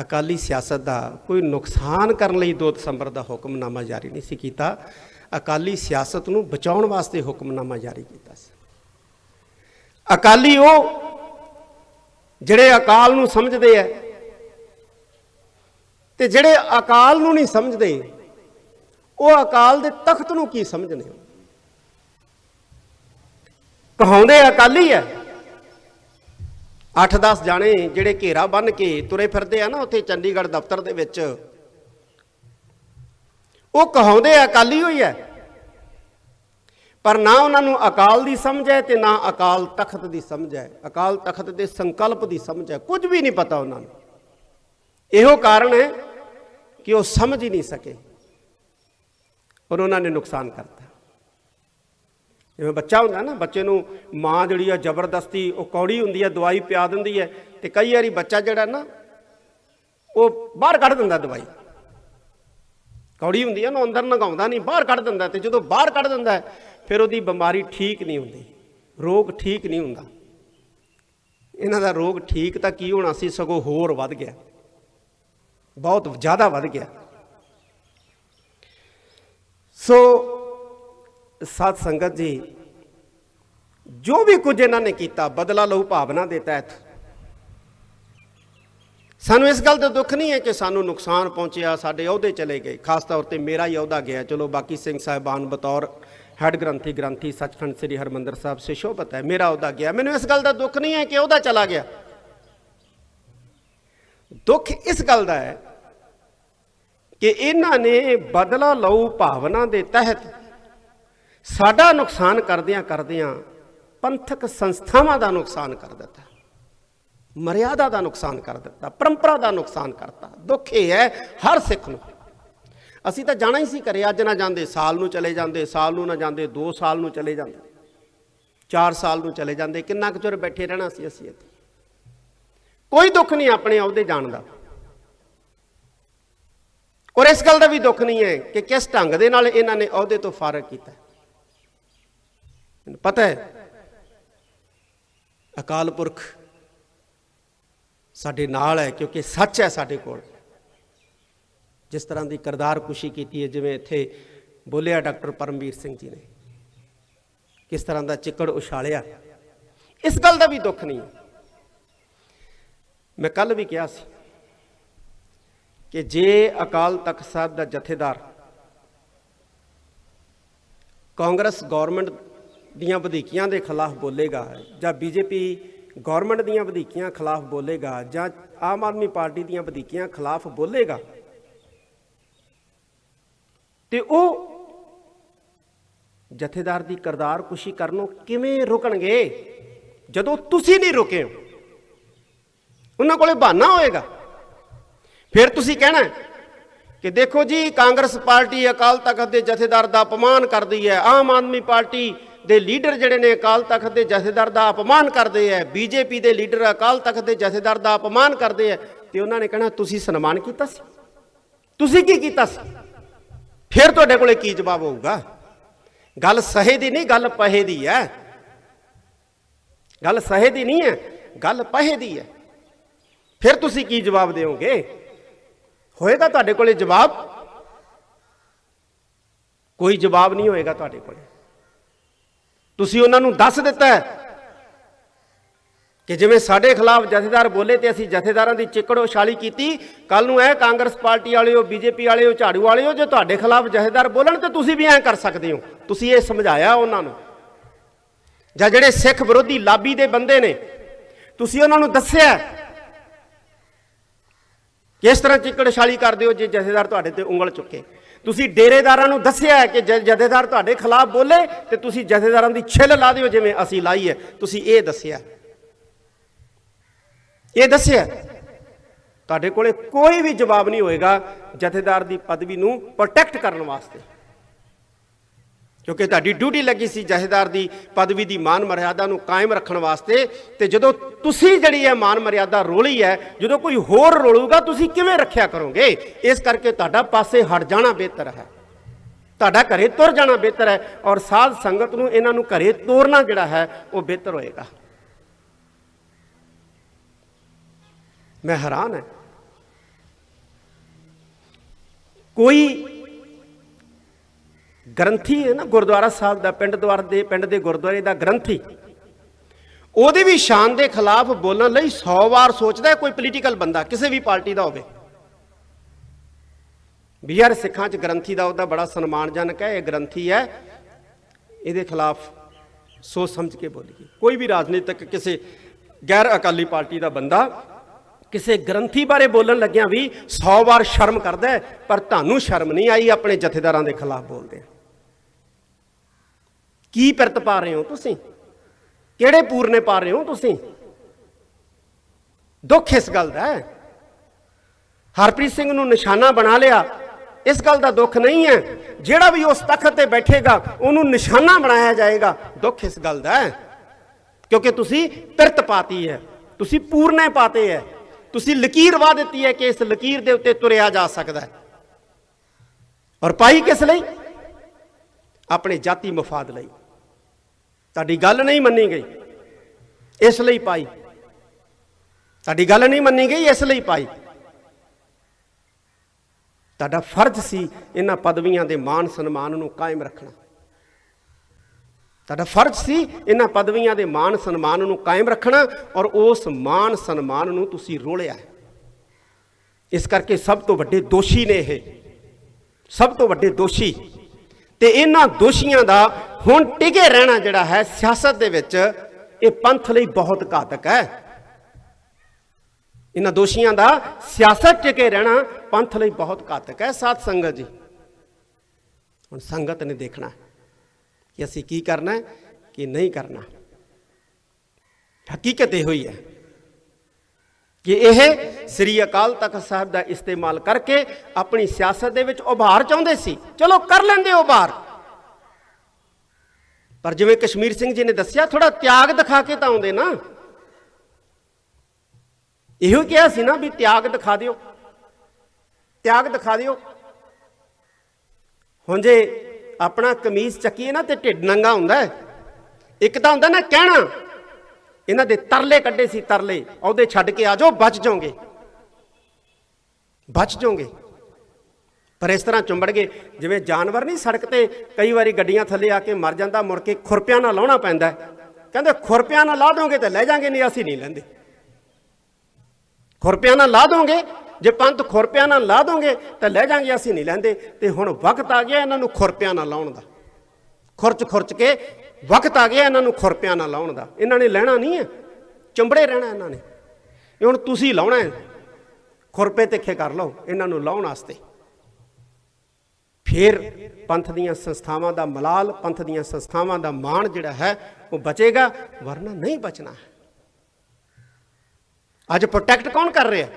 ਅਕਾਲੀ ਸਿਆਸਤ ਦਾ ਕੋਈ ਨੁਕਸਾਨ ਕਰਨ ਲਈ 2 ਦਸੰਬਰ ਦਾ ਹੁਕਮਨਾਮਾ ਜਾਰੀ ਨਹੀਂ ਸੀ ਕੀਤਾ। ਅਕਾਲੀ ਸਿਆਸਤ ਨੂੰ ਬਚਾਉਣ ਵਾਸਤੇ ਹੁਕਮਨਾਮਾ ਜਾਰੀ ਕੀਤਾ। ਅਕਾਲੀ ਉਹ ਜਿਹੜੇ ਅਕਾਲ ਨੂੰ ਸਮਝਦੇ ਐ ਤੇ ਜਿਹੜੇ ਅਕਾਲ ਨੂੰ ਨਹੀਂ ਸਮਝਦੇ, ਉਹ ਅਕਾਲ ਦੇ ਤਖਤ ਨੂੰ ਕੀ ਸਮਝਦੇ ਕਹਾਉਂਦੇ ਅਕਾਲੀ ਐ। 8-10 ਜਾਣੇ ਜਿਹੜੇ ਘੇਰਾ ਬੰਨ ਕੇ ਤੁਰੇ ਫਿਰਦੇ ਆ ਨਾ ਉੱਥੇ ਚੰਡੀਗੜ੍ਹ ਦਫ਼ਤਰ ਦੇ ਵਿੱਚ, ਉਹ ਕਹਾਉਂਦੇ ਅਕਾਲੀ ਹੋਈ ਐ। ਪਰ ਨਾ ਉਹਨਾਂ ਨੂੰ ਅਕਾਲ ਦੀ ਸਮਝ ਹੈ ਤੇ ਨਾ ਅਕਾਲ ਤਖਤ ਦੀ ਸਮਝ ਹੈ। ਅਕਾਲ ਤਖਤ ਦੇ ਸੰਕਲਪ ਦੀ ਸਮਝ ਹੈ। ਕੁਝ ਵੀ ਨਹੀਂ ਪਤਾ ਉਹਨਾਂ ਨੂੰ। ਇਹੋ ਕਾਰਨ ਹੈ ਕਿ ਉਹ ਸਮਝ ਹੀ ਨਹੀਂ ਸਕੇ ਔਰ ਉਹਨਾਂ ਨੇ ਨੁਕਸਾਨ ਕਰਤਾ। ਜਿਵੇਂ ਬੱਚਾ ਹੁੰਦਾ ਨਾ, ਬੱਚੇ ਨੂੰ ਮਾਂ ਜਿਹੜੀ ਆ ਜ਼ਬਰਦਸਤੀ, ਉਹ ਕੌੜੀ ਹੁੰਦੀ ਹੈ, ਦਵਾਈ ਪਿਆ ਦਿੰਦੀ ਹੈ ਤੇ ਕਈ ਵਾਰੀ ਬੱਚਾ ਜਿਹੜਾ ਨਾ, ਉਹ ਬਾਹਰ ਕੱਢ ਦਿੰਦਾ ਦਵਾਈ। ਕੌੜੀ ਹੁੰਦੀ ਹੈ ਨਾ ਅੰਦਰ ਨਗਾਉਂਦਾ ਨਹੀਂ, ਬਾਹਰ ਕੱਢ ਦਿੰਦਾ ਤੇ ਜਦੋਂ ਬਾਹਰ ਕੱਢ ਦਿੰਦਾ ਫਿਰ ਉਹਦੀ ਬਿਮਾਰੀ ਠੀਕ ਨਹੀਂ ਹੁੰਦੀ, ਰੋਗ ਠੀਕ ਨਹੀਂ ਹੁੰਦਾ। ਇਹਨਾਂ ਦਾ ਰੋਗ ਠੀਕ ਤਾਂ ਕੀ ਹੋਣਾ ਸੀ, ਸਗੋਂ ਹੋਰ ਵੱਧ ਗਿਆ। ਬਹੁਤ ਜ਼ਿਆਦਾ ਵੱਧ ਗਿਆ। ਸੋ ਸਾਧ ਸੰਗਤ ਜੀ, ਜੋ ਵੀ ਕੁਝ ਇਹਨਾਂ ਨੇ ਕੀਤਾ, ਬਦਲਾ ਲਊ ਭਾਵਨਾ ਦੇ ਤਹਿਤ। ਸਾਨੂੰ ਇਸ ਗੱਲ ਦਾ ਦੁੱਖ ਨਹੀਂ ਹੈ ਕਿ ਸਾਨੂੰ ਨੁਕਸਾਨ ਪਹੁੰਚਿਆ, ਸਾਡੇ ਅਹੁਦੇ ਚਲੇ ਗਏ, ਖਾਸ ਤੌਰ ਤੇ ਮੇਰਾ ਹੀ ਅਹੁਦਾ ਗਿਆ। ਚਲੋ ਬਾਕੀ ਸਿੰਘ ਸਾਹਿਬਾਨ ਬਤੌਰ ਹੈਡ ਗ੍ਰੰਥੀ ਗ੍ਰੰਥੀ ਸੱਚਖੰਡ ਸ੍ਰੀ ਹਰਮੰਦਰ ਸਾਹਿਬ ਸੇ ਸ਼ੋਭਤ ਹੈ। ਮੇਰਾ ਉਹਦਾ ਗਿਆ। ਮੈਨੂੰ ਇਸ ਗੱਲ ਦਾ ਦੁੱਖ ਨਹੀਂ ਹੈ ਕਿ ਉਹਦਾ ਚਲਾ ਗਿਆ। ਦੁੱਖ ਇਸ ਗੱਲ ਦਾ ਹੈ ਕਿ ਇਹਨਾਂ ਨੇ ਬਦਲਾ ਲਊ ਭਾਵਨਾ ਦੇ ਤਹਿਤ ਸਾਡਾ ਨੁਕਸਾਨ ਕਰਦਿਆਂ ਕਰਦਿਆਂ ਪੰਥਕ ਸੰਸਥਾਵਾਂ ਦਾ ਨੁਕਸਾਨ ਕਰ ਦਿੱਤਾ। ਮਰਿਆਦਾ ਦਾ ਨੁਕਸਾਨ ਕਰ ਦਿੱਤਾ। ਪਰੰਪਰਾ ਦਾ ਨੁਕਸਾਨ ਕਰਤਾ। ਦੁੱਖ ਇਹ ਹੈ ਹਰ ਸਿੱਖ ਨੂੰ ਅਸੀਂ ਤਾਂ ਜਾਣਾ ਹੀ ਸੀ ਘਰੇ, ਅੱਜ ਨਾ ਜਾਂਦੇ, ਸਾਲ ਨੂੰ ਚਲੇ ਜਾਂਦੇ, ਸਾਲ ਨੂੰ ਨਾ ਜਾਂਦੇ 2 ਸਾਲ ਨੂੰ ਚਲੇ ਜਾਂਦੇ 4 ਸਾਲ ਨੂੰ ਚਲੇ ਜਾਂਦੇ, ਕਿੰਨਾ ਕੁ ਚਿਰ ਬੈਠੇ ਰਹਿਣਾ ਸੀ ਅਸੀਂ ਇੱਥੇ? ਕੋਈ ਦੁੱਖ ਨਹੀਂ ਆਪਣੇ ਅਹੁਦੇ ਜਾਣ ਦਾ। ਔਰ ਇਸ ਗੱਲ ਦਾ ਵੀ ਦੁੱਖ ਨਹੀਂ ਹੈ ਕਿ ਕਿਸ ਢੰਗ ਦੇ ਨਾਲ ਇਹਨਾਂ ਨੇ ਅਹੁਦੇ ਤੋਂ ਫਾਰਗ ਕੀਤਾ। ਪਤਾ ਹੈ, ਅਕਾਲ ਪੁਰਖ ਸਾਡੇ ਨਾਲ ਹੈ ਕਿਉਂਕਿ ਸੱਚ ਹੈ ਸਾਡੇ ਕੋਲ। ਜਿਸ ਤਰ੍ਹਾਂ ਦੀ ਕਰਦਾਰ ਕੁਸ਼ੀ ਕੀਤੀ ਹੈ, ਜਿਵੇਂ ਇੱਥੇ ਬੋਲਿਆ ਡਾਕਟਰ ਪਰਮਵੀਰ ਸਿੰਘ ਜੀ ਨੇ। ਕਿਸ ਤਰ੍ਹਾਂ ਦਾ ਚਿੱਕੜ ਉਛਾਲਿਆ। ਇਸ ਗੱਲ ਦਾ ਵੀ ਦੁੱਖ ਨਹੀਂ ਹੈ। ਮੈਂ ਕੱਲ ਵੀ ਕਿਹਾ ਸੀ ਕਿ ਜੇ ਅਕਾਲ ਤਖਤ ਸਾਹਿਬ ਦਾ ਜਥੇਦਾਰ ਕਾਂਗਰਸ ਗਵਰਨਮੈਂਟ ਦੀਆਂ ਵਧੀਕੀਆਂ ਦੇ ਖਿਲਾਫ ਬੋਲੇਗਾ ਜਾਂ ਬੀਜੇਪੀ ਗਵਰਨਮੈਂਟ ਦੀਆਂ ਵਧੀਕੀਆਂ ਖਿਲਾਫ ਬੋਲੇਗਾ ਜਾਂ ਆਮ ਆਦਮੀ ਪਾਰਟੀ ਦੀਆਂ ਵਧੀਕੀਆਂ ਖਿਲਾਫ ਬੋਲੇਗਾ ਤੇ ਉਹ ਜਥੇਦਾਰ ਦੀ ਕਰਦਾਰ ਕੁਸ਼ੀ ਕਰਨੋਂ ਕਿਵੇਂ ਰੁਕਣਗੇ? ਜਦੋਂ ਤੁਸੀਂ ਨਹੀਂ ਰੁਕੇ ਹੋ, ਉਹਨਾਂ ਕੋਲੇ ਬਹਾਨਾ ਹੋਏਗਾ। ਫਿਰ ਤੁਸੀਂ ਕਹਿਣਾ ਕਿ ਦੇਖੋ ਜੀ, ਕਾਂਗਰਸ ਪਾਰਟੀ ਅਕਾਲ ਤਖਤ ਦੇ ਜਥੇਦਾਰ ਦਾ ਅਪਮਾਨ ਕਰਦੀ ਹੈ। ਆਮ ਆਦਮੀ ਪਾਰਟੀ ਦੇ ਲੀਡਰ ਜਿਹੜੇ ਨੇ ਅਕਾਲ ਤਖਤ ਦੇ ਜਥੇਦਾਰ ਦਾ ਅਪਮਾਨ ਕਰਦੇ ਹੈ। ਬੀਜੇਪੀ ਦੇ ਲੀਡਰ ਅਕਾਲ ਤਖਤ ਦੇ ਜਥੇਦਾਰ ਦਾ ਅਪਮਾਨ ਕਰਦੇ ਹੈ। ਤੇ ਉਹਨਾਂ ਨੇ ਕਹਿਣਾ, ਤੁਸੀਂ ਸਨਮਾਨ ਕੀਤਾ ਸੀ? ਤੁਸੀਂ ਕੀ ਕੀਤਾ ਸੀ? ਫਿਰ ਤੁਹਾਡੇ ਕੋਲੇ ਕੀ ਜਵਾਬ ਹੋਊਗਾ? ਗੱਲ ਸਹੇ ਦੀ ਨਹੀਂ, ਗੱਲ ਪਹੇ ਦੀ ਹੈ। ਗੱਲ ਸਹੇ ਦੀ ਨਹੀਂ ਹੈ, ਗੱਲ ਪਹੇ ਦੀ ਹੈ। ਫਿਰ ਤੁਸੀਂ ਕੀ ਜਵਾਬ ਦਿਓਗੇ? ਹੋਏਗਾ ਤੁਹਾਡੇ ਕੋਲੇ ਜਵਾਬ? ਕੋਈ ਜਵਾਬ ਨਹੀਂ ਹੋਏਗਾ ਤੁਹਾਡੇ ਕੋਲੇ। ਤੁਸੀਂ ਉਹਨਾਂ ਨੂੰ ਦੱਸ ਦਿੱਤਾ ਕਿ ਜਿਵੇਂ ਸਾਡੇ ਖਿਲਾਫ ਜਥੇਦਾਰ ਬੋਲੇ ਤੇ ਅਸੀਂ ਜਥੇਦਾਰਾਂ ਦੀ ਚਿੱਕੜ ਉਛਾਲੀ ਕੀਤੀ ਕੱਲ ਨੂੰ ਇਹ ਕਾਂਗਰਸ ਪਾਰਟੀ ਵਾਲਿਓ, ਬੀਜੇਪੀ ਵਾਲਿਓ, ਝਾੜੂ ਵਾਲਿਓ ਜੇ ਤੁਹਾਡੇ ਖਿਲਾਫ ਜਥੇਦਾਰ ਬੋਲਣ ਤੇ ਤੁਸੀਂ ਵੀ ਐਂ ਕਰ ਸਕਦੇ ਹੋ। ਤੁਸੀਂ ਇਹ ਸਮਝਾਇਆ ਉਹਨਾਂ ਨੂੰ। ਜਾਂ ਜਿਹੜੇ ਸਿੱਖ ਵਿਰੋਧੀ ਲਾਬੀ ਦੇ ਬੰਦੇ ਨੇ, ਤੁਸੀਂ ਉਹਨਾਂ ਨੂੰ ਦੱਸਿਆ ਕਿਸ ਤਰ੍ਹਾਂ ਚਿੱਕੜ ਛਾਲੀ ਕਰਦੇ ਹੋ ਜੇ ਜਥੇਦਾਰ ਤੁਹਾਡੇ ਤੇ ਉਂਗਲ ਚੁੱਕੇ। ਤੁਸੀਂ ਡੇਰੇਦਾਰਾਂ ਨੂੰ ਦੱਸਿਆ ਕਿ ਜਥੇਦਾਰ ਤੁਹਾਡੇ ਖਿਲਾਫ ਬੋਲੇ ਤੇ ਤੁਸੀਂ ਜਥੇਦਾਰਾਂ ਦੀ ਛਿੱਲ ਲਾ ਦਿਓ ਜਿਵੇਂ ਅਸੀਂ ਲਾਈ ਹੈ। ਤੁਸੀਂ ਇਹ ਦੱਸਿਆ। ਇਹ ਦੱਸਿਆ, ਤੁਹਾਡੇ ਕੋਲੇ ਕੋਈ ਵੀ ਜਵਾਬ ਨਹੀਂ ਹੋਏਗਾ ਜਥੇਦਾਰ ਦੀ ਪਦਵੀ ਨੂੰ ਪ੍ਰੋਟੈਕਟ ਕਰਨ ਵਾਸਤੇ। ਕਿਉਂਕਿ ਤੁਹਾਡੀ ਡਿਊਟੀ ਲੱਗੀ ਸੀ ਜਥੇਦਾਰ ਦੀ ਪਦਵੀ ਦੀ ਮਾਨ ਮਰਿਆਦਾ ਨੂੰ ਕਾਇਮ ਰੱਖਣ ਵਾਸਤੇ ਤੇ ਜਦੋਂ ਤੁਸੀਂ ਜਿਹੜੀ ਹੈ ਮਾਨ ਮਰਿਆਦਾ ਰੋਲੀ ਹੈ, ਜਦੋਂ ਕੋਈ ਹੋਰ ਰੋਲੂਗਾ, ਤੁਸੀਂ ਕਿਵੇਂ ਰੱਖਿਆ ਕਰੋਗੇ? ਇਸ ਕਰਕੇ ਤੁਹਾਡਾ ਪਾਸੇ ਹਟ ਜਾਣਾ ਬਿਹਤਰ ਹੈ। ਤੁਹਾਡਾ ਘਰੇ ਤੁਰ ਜਾਣਾ ਬਿਹਤਰ ਹੈ ਔਰ ਸਾਧ ਸੰਗਤ ਨੂੰ ਇਹਨਾਂ ਨੂੰ ਘਰੇ ਤੋਰਨਾ ਜਿਹੜਾ ਹੈ, ਉਹ ਬਿਹਤਰ ਹੋਏਗਾ। ਮੈਂ ਹੈਰਾਨ ਹਾਂ। ਕੋਈ ਗ੍ਰੰਥੀ ਹੈ ਨਾ, ਗੁਰਦੁਆਰਾ ਸਾਹਿਬ ਦਾ, ਪਿੰਡ ਦਵਾਰ ਦੇ, ਪਿੰਡ ਦੇ ਗੁਰਦੁਆਰੇ ਦਾ ਗ੍ਰੰਥੀ। ਉਹਦੀ ਵੀ ਸ਼ਾਨ ਦੇ ਖਿਲਾਫ ਬੋਲਣ ਲਈ 100 ਵਾਰ ਸੋਚਦਾ ਕੋਈ ਪੋਲੀਟੀਕਲ ਬੰਦਾ, ਕਿਸੇ ਵੀ ਪਾਰਟੀ ਦਾ ਹੋਵੇ। ਵੀ ਯਾਰ ਸਿੱਖਾਂ 'ਚ ਗ੍ਰੰਥੀ ਦਾ ਉਹਦਾ ਬੜਾ ਸਨਮਾਨਜਨਕ ਹੈ, ਇਹ ਗ੍ਰੰਥੀ ਹੈ। ਇਹਦੇ ਖਿਲਾਫ ਸੋਚ ਸਮਝ ਕੇ ਬੋਲੀਏ। ਕੋਈ ਵੀ ਰਾਜਨੀਤਿਕ ਕਿਸੇ ਗੈਰ ਅਕਾਲੀ ਪਾਰਟੀ ਦਾ ਬੰਦਾ ਕਿਸੇ ਗ੍ਰੰਥੀ ਬਾਰੇ ਬੋਲਣ ਲੱਗਿਆਂ ਵੀ 100 ਵਾਰ ਸ਼ਰਮ ਕਰਦਾ ਪਰ ਤੁਹਾਨੂੰ ਸ਼ਰਮ ਨਹੀਂ ਆਈ, ਆਪਣੇ ਜਥੇਦਾਰਾਂ ਦੇ ਖਿਲਾਫ ਬੋਲਦੇ ਕੀ ਪਿਰਤ ਪਾ ਰਹੇ ਹੋ ਤੁਸੀਂ? ਕਿਹੜੇ ਪੂਰਨੇ ਪਾ ਰਹੇ ਹੋ ਤੁਸੀਂ? ਦੁੱਖ ਇਸ ਗੱਲ ਦਾ ਹੈ। ਹਰਪ੍ਰੀਤ ਸਿੰਘ ਨੂੰ ਨਿਸ਼ਾਨਾ ਬਣਾ ਲਿਆ, ਇਸ ਗੱਲ ਦਾ ਦੁੱਖ ਨਹੀਂ ਹੈ। ਜਿਹੜਾ ਵੀ ਉਸ ਤਖਤ ਤੇ ਬੈਠੇਗਾ, ਉਹਨੂੰ ਨਿਸ਼ਾਨਾ ਬਣਾਇਆ ਜਾਏਗਾ। ਦੁੱਖ ਇਸ ਗੱਲ ਦਾ ਹੈ। ਕਿਉਂਕਿ ਤੁਸੀਂ ਪਿਰਤ ਪਾਤੀ ਹੈ, ਤੁਸੀਂ ਪੂਰਨੇ ਪਾਤੇ ਹੈ। ਤੁਸੀਂ ਲਕੀਰ ਵਾ ਦਿੱਤੀ ਹੈ ਕਿ ਇਸ ਲਕੀਰ ਦੇ ਉੱਤੇ ਤੁਰਿਆ ਜਾ ਸਕਦਾ ਹੈ। ਔਰ ਪਾਈ ਕਿਸ ਲਈ? ਆਪਣੇ ਜਾਤੀ ਮਫਾਦ ਲਈ। ਤੁਹਾਡੀ ਗੱਲ ਨਹੀਂ ਮੰਨੀ ਗਈ। ਇਸ ਲਈ ਪਾਈ। ਤੁਹਾਡੀ ਗੱਲ ਨਹੀਂ ਮੰਨੀ ਗਈ, ਇਸ ਲਈ ਪਾਈ। ਤੁਹਾਡਾ ਫਰਜ਼ ਸੀ ਇਹਨਾਂ ਪਦਵੀਆਂ ਦੇ ਮਾਣ ਸਨਮਾਨ ਨੂੰ ਕਾਇਮ ਰੱਖਣਾ। ਤੁਹਾਡਾ ਫਰਜ਼ ਸੀ ਇਹਨਾਂ ਪਦਵੀਆਂ ਦੇ ਮਾਣ ਸਨਮਾਨ ਨੂੰ ਕਾਇਮ ਰੱਖਣਾ ਔਰ ਉਸ ਮਾਣ ਸਨਮਾਨ ਨੂੰ ਤੁਸੀਂ ਰੋਲਿਆ ਇਸ ਕਰਕੇ ਸਭ ਤੋਂ ਵੱਡੇ ਦੋਸ਼ੀ ਨੇ ਇਹ। ਸਭ ਤੋਂ ਵੱਡੇ ਦੋਸ਼ੀ। ਤੇ ਇਹਨਾਂ ਦੋਸ਼ੀਆਂ ਦਾ ਹੁਣ ਟਿਕੇ ਰਹਿਣਾ ਜਿਹੜਾ ਹੈ ਸਿਆਸਤ ਦੇ ਵਿੱਚ, ਇਹ ਪੰਥ ਲਈ ਬਹੁਤ ਘਾਤਕ ਹੈ। ਇਹਨਾਂ ਦੋਸ਼ੀਆਂ ਦਾ ਸਿਆਸਤ ਟਿਕੇ ਰਹਿਣਾ ਪੰਥ ਲਈ ਬਹੁਤ ਘਾਤਕ ਹੈ। ਸਾਧ ਸੰਗਤ ਜੀ, ਹੁਣ ਸੰਗਤ ਨੇ ਦੇਖਣਾ ਹੈ। ਕਿ ਅਸੀਂ ਕੀ ਕਰਨਾ ਹੈ, ਕਿ ਨਹੀਂ ਕਰਨਾ। ਹਕੀਕਤ ਇਹ ਹੋਈ ਹੈ ਕਿ ਇਹ ਸ੍ਰੀ ਅਕਾਲ ਤਖਤ ਸਾਹਿਬ ਦਾ ਇਸਤੇਮਾਲ ਕਰਕੇ ਆਪਣੀ ਸਿਆਸਤ ਦੇ ਵਿੱਚ ਉਭਾਰ ਚਾਹੁੰਦੇ ਸੀ। ਚਲੋ, ਕਰ ਲੈਂਦੇ ਉਭਾਰ। ਪਰ ਜਿਵੇਂ ਕਸ਼ਮੀਰ ਸਿੰਘ ਜੀ ਨੇ ਦੱਸਿਆ ਥੋੜਾ ਤਿਆਗ ਦਿਖਾ ਕੇ ਤਾਂ ਆਉਂਦੇ ਨਾ। ਇਹੋ ਕਿਹਾ ਸੀ ਨਾ ਵੀ ਤਿਆਗ ਦਿਖਾ ਦਿਓ। ਤਿਆਗ ਦਿਖਾ ਦਿਓ। ਹੁਣ ਜੇ ਆਪਣਾ ਕਮੀਜ਼ ਚੱਕੀਏ ਨਾ ਤੇ ਢਿੱਡ ਨੰਗਾ ਹੁੰਦਾ ਇੱਕ ਤਾਂ ਹੁੰਦਾ ਨਾ ਕਹਿਣਾ, ਇਹਨਾਂ ਦੇ ਤਰਲੇ ਕੱਢੇ ਸੀ ਤਰਲੇ ਉਹਦੇ ਛੱਡ ਕੇ ਆ ਜਾਓ, ਬਚ ਜਾਓਗੇ। ਬਚ ਜਾਓਗੇ। ਪਰ ਇਸ ਤਰ੍ਹਾਂ ਚੁੰਬੜ ਗਏ। ਜਿਵੇਂ ਜਾਨਵਰ ਨਹੀਂ ਸੜਕ ਤੇ ਕਈ ਵਾਰੀ ਗੱਡੀਆਂ ਥੱਲੇ ਆ ਕੇ ਮਰ ਜਾਂਦਾ, ਮੁੜ ਕੇ ਖੁਰਪਿਆਂ ਨਾਲ ਲਾਉਣਾ ਪੈਂਦਾ ਕਹਿੰਦੇ, ਖੁਰਪਿਆਂ ਨਾਲ ਲਾ ਦੋਗੇ ਤੇ ਲੈ ਜਾਗੇ, ਨਹੀਂ, ਅਸੀਂ ਨਹੀਂ ਲੈਂਦੇ। ਖੁਰਪਿਆਂ ਨਾਲ ਲਾ ਦੋਗੇ ਜੇ ਪੰਥ ਖੁਰਪਿਆਂ ਨਾਲ ਲਾ ਦੋਗੇ ਤਾਂ ਲੈ ਜਾਾਂਗੇ, ਅਸੀਂ ਨਹੀਂ ਲੈਂਦੇ। ਤੇ ਹੁਣ ਵਕਤ ਆ ਗਿਆ ਇਹਨਾਂ ਨੂੰ ਖੁਰਪਿਆਂ ਨਾਲ ਲਾਉਣ ਦਾ। ਖੁਰਚ ਖੁਰਚ ਕੇ ਵਕਤ ਆ ਗਿਆ ਇਹਨਾਂ ਨੂੰ ਖੁਰਪਿਆਂ ਨਾਲ ਲਾਉਣ ਦਾ। ਇਹਨਾਂ ਨੇ ਲੈਣਾ ਨਹੀਂ ਹੈ। ਚੰਬੜੇ ਰਹਿਣਾ ਇਹਨਾਂ ਨੇ। ਇਹ ਹੁਣ ਤੁਸੀਂ ਲਾਉਣਾ ਹੈ। ਖੁਰਪੇ ਤਿੱਖੇ ਕਰ ਲਓ ਇਹਨਾਂ ਨੂੰ ਲਾਉਣ ਵਾਸਤੇ। ਫਿਰ ਪੰਥ ਦੀਆਂ ਸੰਸਥਾਵਾਂ ਦਾ ਮਲਾਲ, ਪੰਥ ਦੀਆਂ ਸੰਸਥਾਵਾਂ ਦਾ ਮਾਣ ਜਿਹੜਾ ਹੈ, ਉਹ ਬਚੇਗਾ, ਵਰਨਾ ਨਹੀਂ ਬਚਣਾ। ਹੈ ਅੱਜ ਪ੍ਰੋਟੈਕਟ ਕੌਣ ਕਰ ਰਿਹਾ?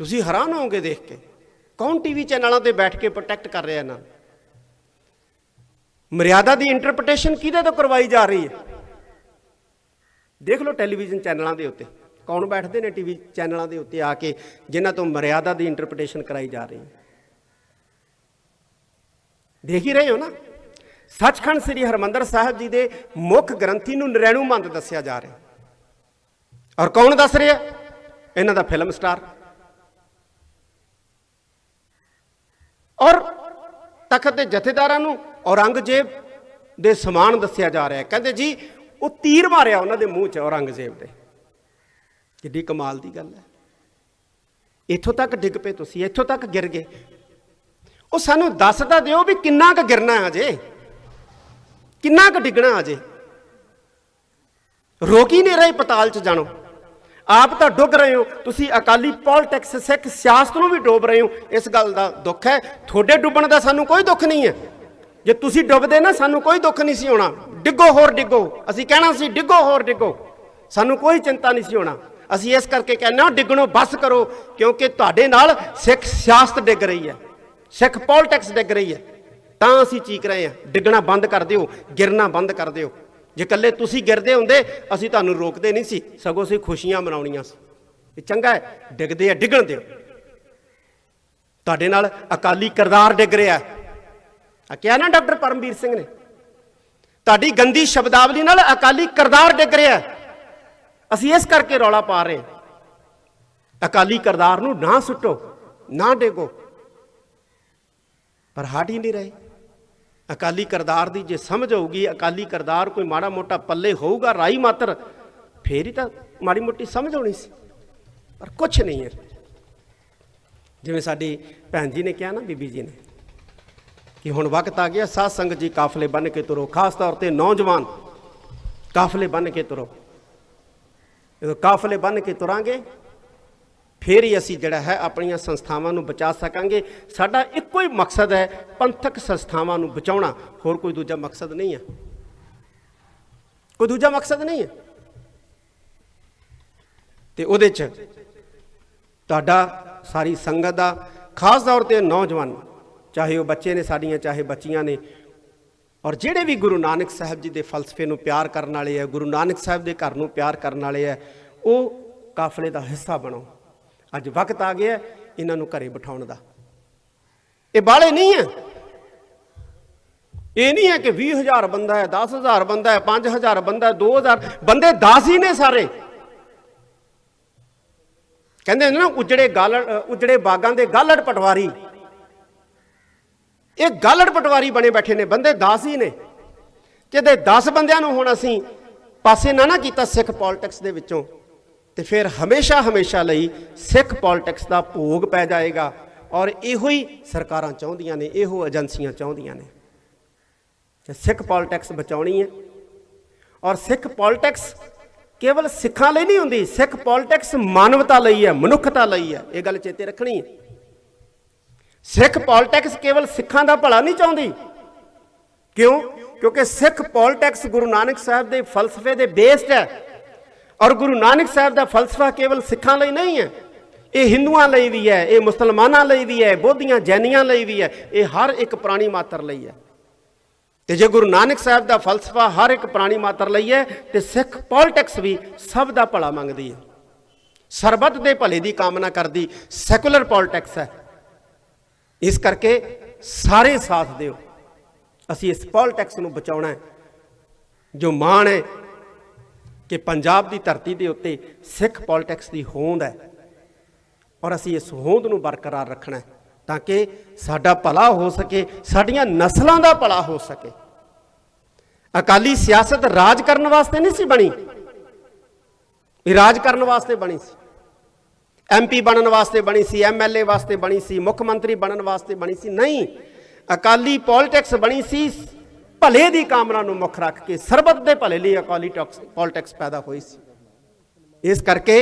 ਤੁਸੀਂ ਹੈਰਾਨ ਹੋਵੋਗੇ ਦੇਖ ਕੇ। ਕੌਣ ਟੀਵੀ ਚੈਨਲਾਂ ਤੇ ਬੈਠ ਕੇ ਪ੍ਰੋਟੈਕਟ ਕਰ ਰਿਹਾ ਇਹਨਾਂ ਨੂੰ? ਮਰਿਆਦਾ ਦੀ ਇੰਟਰਪ੍ਰੀਟੇਸ਼ਨ ਕਿਹਦੇ ਤੋਂ ਕਰਵਾਈ ਜਾ ਰਹੀ ਹੈ? ਦੇਖ ਲਓ ਟੈਲੀਵਿਜ਼ਨ ਚੈਨਲਾਂ ਦੇ ਉੱਤੇ। ਕੌਣ ਬੈਠਦੇ ਨੇ ਟੀਵੀ ਚੈਨਲਾਂ ਦੇ ਉੱਤੇ ਆ ਕੇ ਜਿਨ੍ਹਾਂ ਤੋਂ ਮਰਿਆਦਾ ਦੀ ਇੰਟਰਪ੍ਰੀਟੇਸ਼ਨ ਕਰਾਈ ਜਾ ਰਹੀ ਹੈ? ਦੇਖ ਹੀ ਰਹੇ ਹੋ ਨਾ? ਸੱਚਖੰਡ ਸ੍ਰੀ ਹਰਮੰਦਰ ਸਾਹਿਬ ਜੀ ਦੇ ਮੁੱਖ ਗ੍ਰੰਥੀ ਨੂੰ ਨਰੈਣੂਮੰਦ ਦੱਸਿਆ ਜਾ ਰਿਹਾ ਔਰ ਕੌਣ ਦੱਸ ਰਿਹਾ? ਇਹਨਾਂ ਦਾ ਫਿਲਮ ਸਟਾਰ ਔਰ ਤਖਤ ਦੇ ਜਥੇਦਾਰਾਂ ਨੂੰ ਔਰੰਗਜ਼ੇਬ ਦੇ ਸਮਾਨ ਦੱਸਿਆ ਜਾ ਰਿਹਾ ਕਹਿੰਦੇ ਜੀ, ਉਹ ਤੀਰ ਮਾਰਿਆ ਉਹਨਾਂ ਦੇ ਮੂੰਹ 'ਚ ਔਰੰਗਜ਼ੇਬ ਦੇ। ਕਿੱਡੀ ਕਮਾਲ ਦੀ ਗੱਲ ਹੈ। ਇੱਥੋਂ ਤੱਕ ਡਿੱਗ ਪਏ ਤੁਸੀਂ, ਇੱਥੋਂ ਤੱਕ ਗਿਰ ਗਏ। ਉਹ ਸਾਨੂੰ ਦੱਸ ਤਾਂ ਦਿਓ ਵੀ ਕਿੰਨਾ ਕੁ ਗਿਰਨਾ ਹੈ ਅਜੇ। ਕਿੰਨਾ ਕੁ ਡਿੱਗਣਾ ਅਜੇ। ਰੋਕ ਹੀ ਨਹੀਂ ਰਹੇ ਪਤਾਲ 'ਚ ਜਾਣੋ। ਆਪ ਤਾਂ ਡੁੱਬ ਰਹੇ ਹੋ। ਤੁਸੀਂ ਅਕਾਲੀ ਪੋਲਿਟਿਕਸ ਸਿੱਖ ਸਿਆਸਤ ਨੂੰ ਵੀ ਡੋਬ ਰਹੇ ਹੋ। ਇਸ ਗੱਲ ਦਾ ਦੁੱਖ ਹੈ। ਤੁਹਾਡੇ ਡੁੱਬਣ ਦਾ ਸਾਨੂੰ ਕੋਈ ਦੁੱਖ ਨਹੀਂ ਹੈ। ਜੇ ਤੁਸੀਂ ਡੁੱਬਦੇ ਨਾ, ਸਾਨੂੰ ਕੋਈ ਦੁੱਖ ਨਹੀਂ ਸੀ ਹੋਣਾ। ਡਿੱਗੋ ਹੋਰ ਡਿੱਗੋ। ਅਸੀਂ ਕਹਿਣਾ ਸੀ, ਡਿੱਗੋ ਹੋਰ ਡਿੱਗੋ। ਸਾਨੂੰ ਕੋਈ ਚਿੰਤਾ ਨਹੀਂ ਸੀ ਹੋਣਾ। ਅਸੀਂ ਇਸ ਕਰਕੇ ਕਹਿੰਦੇ ਹਾਂ, ਡਿੱਗਣੋਂ ਬਸ ਕਰੋ, ਕਿਉਂਕਿ ਤੁਹਾਡੇ ਨਾਲ ਸਿੱਖ ਸਿਆਸਤ ਡਿੱਗ ਰਹੀ ਹੈ। ਸਿੱਖ ਪੋਲਿਟਿਕਸ ਡਿੱਗ ਰਹੀ ਹੈ। ਤਾਂ ਅਸੀਂ ਚੀਕ ਰਹੇ ਹਾਂ। ਡਿੱਗਣਾ ਬੰਦ ਕਰ ਦਿਓ। ਗਿਰਨਾ ਬੰਦ ਕਰ ਦਿਓ। ਜੇ ਇਕੱਲੇ ਤੁਸੀਂ ਗਿਰਦੇ ਹੁੰਦੇ, ਅਸੀਂ ਤੁਹਾਨੂੰ ਰੋਕਦੇ ਨਹੀਂ ਸੀ। ਸਗੋਂ ਅਸੀਂ ਖੁਸ਼ੀਆਂ ਮਨਾਉਣੀਆਂ ਸੀ। ਇਹ ਚੰਗਾ ਹੈ, ਡਿੱਗਦੇ ਆ ਡਿੱਗਣ ਦਿਓ। ਤੁਹਾਡੇ ਨਾਲ ਅਕਾਲੀ ਕਿਰਦਾਰ ਡਿੱਗ ਰਿਹਾ ਆ ਕਿਹਾ ਨਾ ਡਾਕਟਰ ਪਰਮਵੀਰ ਸਿੰਘ ਨੇ? ਤੁਹਾਡੀ ਗੰਦੀ ਸ਼ਬਦਾਵਲੀ ਨਾਲ ਅਕਾਲੀ ਕਿਰਦਾਰ ਡਿੱਗ ਰਿਹਾ ਅਸੀਂ ਇਸ ਕਰਕੇ ਰੌਲਾ ਪਾ ਰਹੇ ਅਕਾਲੀ ਕਰਤਾਰ ਨੂੰ ਨਾ ਸੁੱਟੋ, ਨਾ ਡੇਗੋ। ਪਰ ਹਟ ਹੀ ਨਹੀਂ ਰਹੇ। ਅਕਾਲੀ ਕਰਦਾਰ ਦੀ ਜੇ ਸਮਝ ਹੋਊਗੀ ਅਕਾਲੀ ਕਰਦਾਰ ਕੋਈ ਮਾੜਾ ਮੋਟਾ ਪੱਲੇ ਹੋਊਗਾ, ਰਾਈ ਮਾਤਰ, ਫੇਰ ਹੀ ਤਾਂ ਮਾੜੀ ਮੋਟੀ ਸਮਝ ਹੋਣੀ ਸੀ। ਪਰ ਕੁਝ ਨਹੀਂ ਹੈ। ਜਿਵੇਂ ਸਾਡੀ ਭੈਣ ਜੀ ਨੇ ਕਿਹਾ ਨਾ, ਬੀਬੀ ਜੀ ਨੇ, ਕਿ ਹੁਣ ਵਕਤ ਆ ਗਿਆ, ਸਾਧ ਸੰਗਤ ਜੀ ਕਾਫਲੇ ਬਣ ਕੇ ਤੁਰੋ, ਖਾਸ ਤੌਰ ਤੇ ਨੌਜਵਾਨ ਕਾਫਲੇ ਬਣ ਕੇ ਤੁਰੋ। ਜਦੋਂ ਕਾਫਲੇ ਬਣ ਕੇ ਤੁਰਾਂਗੇ ਫਿਰ ਹੀ ਅਸੀਂ ਜਿਹੜਾ ਹੈ ਆਪਣੀਆਂ ਸੰਸਥਾਵਾਂ ਨੂੰ ਬਚਾ ਸਕਾਂਗੇ। ਸਾਡਾ ਇੱਕੋ ਹੀ ਮਕਸਦ ਹੈ ਪੰਥਕ ਸੰਸਥਾਵਾਂ ਨੂੰ ਬਚਾਉਣਾ। ਹੋਰ ਕੋਈ ਦੂਜਾ ਮਕਸਦ ਨਹੀਂ ਹੈ। ਕੋਈ ਦੂਜਾ ਮਕਸਦ ਨਹੀਂ ਹੈ। ਤੇ ਉਹਦੇ 'ਚ ਤੁਹਾਡਾ ਸਾਰੀ ਸੰਗਤ ਦਾ ਖਾਸ ਤੌਰ ਤੇ ਨੌਜਵਾਨ, ਚਾਹੇ ਉਹ ਬੱਚੇ ਨੇ ਸਾਡੀਆਂ, ਚਾਹੇ ਬੱਚੀਆਂ ਨੇ, ਔਰ ਜਿਹੜੇ ਵੀ ਗੁਰੂ ਨਾਨਕ ਸਾਹਿਬ ਜੀ ਦੇ ਫਲਸਫੇ ਨੂੰ ਪਿਆਰ ਕਰਨ ਵਾਲੇ ਆ, ਗੁਰੂ ਨਾਨਕ ਸਾਹਿਬ ਦੇ ਘਰ ਨੂੰ ਪਿਆਰ ਕਰਨ ਵਾਲੇ ਆ, ਉਹ ਕਾਫਲੇ ਦਾ ਹਿੱਸਾ ਬਣੋ। ਅੱਜ ਵਕਤ ਆ ਗਿਆ ਇਹਨਾਂ ਨੂੰ ਘਰੇ ਬਿਠਾਉਣ ਦਾ। ਇਹ ਬਾਲੇ ਨਹੀਂ ਹੈ। ਇਹ ਨਹੀਂ ਹੈ ਕਿ 20000 ਬੰਦਾ ਹੈ 10000 ਬੰਦਾ ਹੈ 5000 ਬੰਦਾ ਹੈ 2000 ਬੰਦੇ 10 ਹੀ ਨੇ ਸਾਰੇ। ਕਹਿੰਦੇ ਨੇ ਨਾ ਉਜੜੇ ਗਾਲੜ ਅ, ਉਜੜੇ ਬਾਗਾਂ ਦੇ ਗਾਲੜ ਪਟਵਾਰੀ। ਇਹ ਗਾਲੜ ਪਟਵਾਰੀ ਬਣੇ ਬੈਠੇ ਨੇ ਬੰਦੇ 10 ਹੀ ਨੇ। ਜਿਹਦੇ 10 ਬੰਦਿਆਂ ਨੂੰ ਹੁਣ ਅਸੀਂ ਪਾਸੇ ਨਾ ਨਾ ਕੀਤਾ ਸਿੱਖ ਪੋਲਿਟਿਕਸ ਦੇ ਵਿੱਚੋਂ। ਤੇ ਫਿਰ ਹਮੇਸ਼ਾ ਹਮੇਸ਼ਾ ਲਈ ਸਿੱਖ ਪੋਲਿਟਿਕਸ ਦਾ ਭੋਗ ਪੈ ਜਾਏਗਾ। ਔਰ ਇਹੋ ਹੀ ਸਰਕਾਰਾਂ ਚਾਹੁੰਦੀਆਂ ਨੇ, ਇਹੋ ਏਜੰਸੀਆਂ ਚਾਹੁੰਦੀਆਂ ਨੇ ਕਿ ਸਿੱਖ ਪੋਲਿਟਿਕਸ ਬਚਾਉਣੀ ਹੈ। ਔਰ ਸਿੱਖ ਪੋਲਿਟਿਕਸ ਕੇਵਲ ਸਿੱਖਾਂ ਲਈ ਨਹੀਂ ਹੁੰਦੀ, ਸਿੱਖ ਪੋਲਿਟਿਕਸ ਮਾਨਵਤਾ ਲਈ ਹੈ, ਮਨੁੱਖਤਾ ਲਈ ਹੈ। ਇਹ ਗੱਲ ਚੇਤੇ ਰੱਖਣੀ ਹੈ। ਸਿੱਖ ਪੋਲਿਟਿਕਸ ਕੇਵਲ ਸਿੱਖਾਂ ਦਾ ਭਲਾ ਨਹੀਂ ਚਾਹੁੰਦੀ। ਕਿਉਂ? ਕਿਉਂਕਿ ਸਿੱਖ ਪੋਲਿਟਿਕਸ ਗੁਰੂ ਨਾਨਕ ਸਾਹਿਬ ਦੇ ਫਲਸਫੇ ਦੇ ਬੇਸਡ ਹੈ। ਔਰ ਗੁਰੂ ਨਾਨਕ ਸਾਹਿਬ ਦਾ ਫਲਸਫਾ ਕੇਵਲ ਸਿੱਖਾਂ ਲਈ ਨਹੀਂ ਹੈ, ਇਹ ਹਿੰਦੂਆਂ ਲਈ ਵੀ ਹੈ, ਇਹ ਮੁਸਲਮਾਨਾਂ ਲਈ ਵੀ ਹੈ, ਬੋਧੀਆਂ, ਜੈਨੀਆਂ ਲਈ ਵੀ ਹੈ, ਇਹ ਹਰ ਇੱਕ ਪ੍ਰਾਣੀ ਮਾਤਰ ਲਈ ਹੈ। ਤੇ ਜੇ ਗੁਰੂ ਨਾਨਕ ਸਾਹਿਬ ਦਾ ਫਲਸਫਾ ਹਰ ਇੱਕ ਪ੍ਰਾਣੀ ਮਾਤਰ ਲਈ ਹੈ, ਤੇ ਸਿੱਖ ਪੋਲਿਟਿਕਸ ਵੀ ਸਭ ਦਾ ਭਲਾ ਮੰਗਦੀ ਹੈ। ਸਰਬੱਤ ਦੇ ਭਲੇ ਦੀ ਕਾਮਨਾ ਕਰਦੀ, ਸੈਕੂਲਰ ਪੋਲਿਟਿਕਸ ਹੈ। ਇਸ ਕਰਕੇ ਸਾਰੇ ਸਾਥ ਦਿਓ। ਅਸੀਂ ਇਸ ਪੋਲਿਟਿਕਸ ਨੂੰ ਬਚਾਉਣਾ ਹੈ, ਜੋ ਮਾਣ ਹੈ ਕਿ ਪੰਜਾਬ ਦੀ ਧਰਤੀ ਦੇ ਉੱਤੇ ਸਿੱਖ ਪੋਲਿਟਿਕਸ ਦੀ ਹੋਂਦ ਹੈ ਔਰ ਅਸੀਂ ਇਸ ਹੋਂਦ ਨੂੰ ਬਰਕਰਾਰ ਰੱਖਣਾ ਹੈ ਤਾਂ ਕਿ ਸਾਡਾ ਭਲਾ ਹੋ ਸਕੇ, ਸਾਡੀਆਂ ਨਸਲਾਂ ਦਾ ਭਲਾ ਹੋ ਸਕੇ। ਅਕਾਲੀ ਸਿਆਸਤ ਰਾਜ ਕਰਨ ਵਾਸਤੇ ਨਹੀਂ ਸੀ ਬਣੀ। ਇਹ ਰਾਜ ਕਰਨ ਵਾਸਤੇ ਬਣੀ ਸੀ। ਐਮਪੀ ਬਣਨ ਵਾਸਤੇ ਬਣੀ ਸੀ ਐਮਐਲਏ ਵਾਸਤੇ ਬਣੀ ਸੀ, ਮੁੱਖ ਮੰਤਰੀ ਬਣਨ ਵਾਸਤੇ ਬਣੀ ਸੀ। ਨਹੀਂ, ਅਕਾਲੀ ਪੋਲਿਟਿਕਸ ਬਣੀ ਸੀ ਭਲੇ ਦੀ ਕਾਮਨਾ ਨੂੰ ਮੁੱਖ ਰੱਖ ਕੇ ਸਰਬਤ ਦੇ ਭਲੇ ਲਈ ਅਕਾਲੀ ਪੋਲਿਟਿਕਸ ਪੈਦਾ ਹੋਈ ਸੀ। ਇਸ ਕਰਕੇ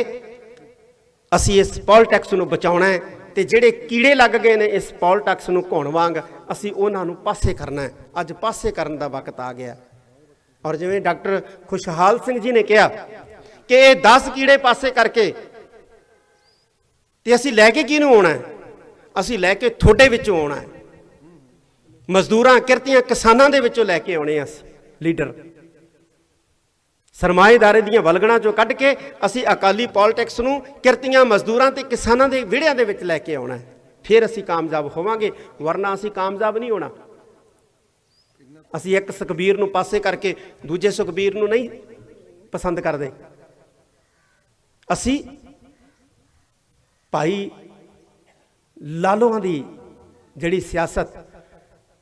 ਅਸੀਂ ਇਸ ਪੋਲਿਟਿਕਸ ਨੂੰ ਬਚਾਉਣਾ ਹੈ ਤੇ ਜਿਹੜੇ ਕੀੜੇ ਲੱਗ ਗਏ ਨੇ ਇਸ ਪੋਲਿਟਿਕਸ ਨੂੰ ਘੁਣ ਵਾਂਗ ਅਸੀਂ ਉਹਨਾਂ ਨੂੰ ਪਾਸੇ ਕਰਨਾ ਹੈ। ਅੱਜ ਪਾਸੇ ਕਰਨ ਦਾ ਵਕਤ ਆ ਗਿਆ। ਔਰ ਜਿਵੇਂ ਡਾਕਟਰ ਖੁਸ਼ਹਾਲ ਸਿੰਘ ਜੀ ਨੇ ਕਿਹਾ ਕਿ ਇਹ 10 ਕੀੜੇ ਪਾਸੇ ਕਰਕੇ ਤੇ ਅਸੀਂ ਲੈ ਕੇ ਕਿਹਨੂੰ ਆਉਣਾ ਅਸੀਂ ਲੈ ਕੇ ਤੁਹਾਡੇ ਵਿੱਚੋਂ ਆਉਣਾ ਹੈ। ਮਜ਼ਦੂਰਾਂ, ਕਿਰਤੀਆਂ ਕਿਸਾਨਾਂ ਦੇ ਵਿੱਚੋਂ ਲੈ ਕੇ ਆਉਣੇ ਆ ਲੀਡਰ। ਸਰਮਾਏਦਾਰੇ ਦੀਆਂ ਵਲਗਣਾ ਚੋਂ ਕੱਢ ਕੇ ਅਸੀਂ ਅਕਾਲੀ ਪੋਲਿਟਿਕਸ ਨੂੰ ਕਿਰਤੀਆਂ, ਮਜ਼ਦੂਰਾਂ ਤੇ ਕਿਸਾਨਾਂ ਦੇ ਵਿੜਿਆਂ ਦੇ ਵਿੱਚ ਲੈ ਕੇ ਆਉਣਾ ਹੈ। ਫਿਰ ਅਸੀਂ ਕਾਮਯਾਬ ਹੋਵਾਂਗੇ, ਵਰਨਾ ਅਸੀਂ ਕਾਮਯਾਬ ਨਹੀਂ ਹੋਣਾ। ਅਸੀਂ ਇੱਕ ਸੁਖਬੀਰ ਨੂੰ ਪਾਸੇ ਕਰਕੇ ਦੂਜੇ ਸੁਖਬੀਰ ਨੂੰ ਨਹੀਂ ਪਸੰਦ ਕਰਦੇ। ਅਸੀਂ ਭਾਈ ਲਾਲੋਆਂ ਦੀ ਜਿਹੜੀ ਸਿਆਸਤ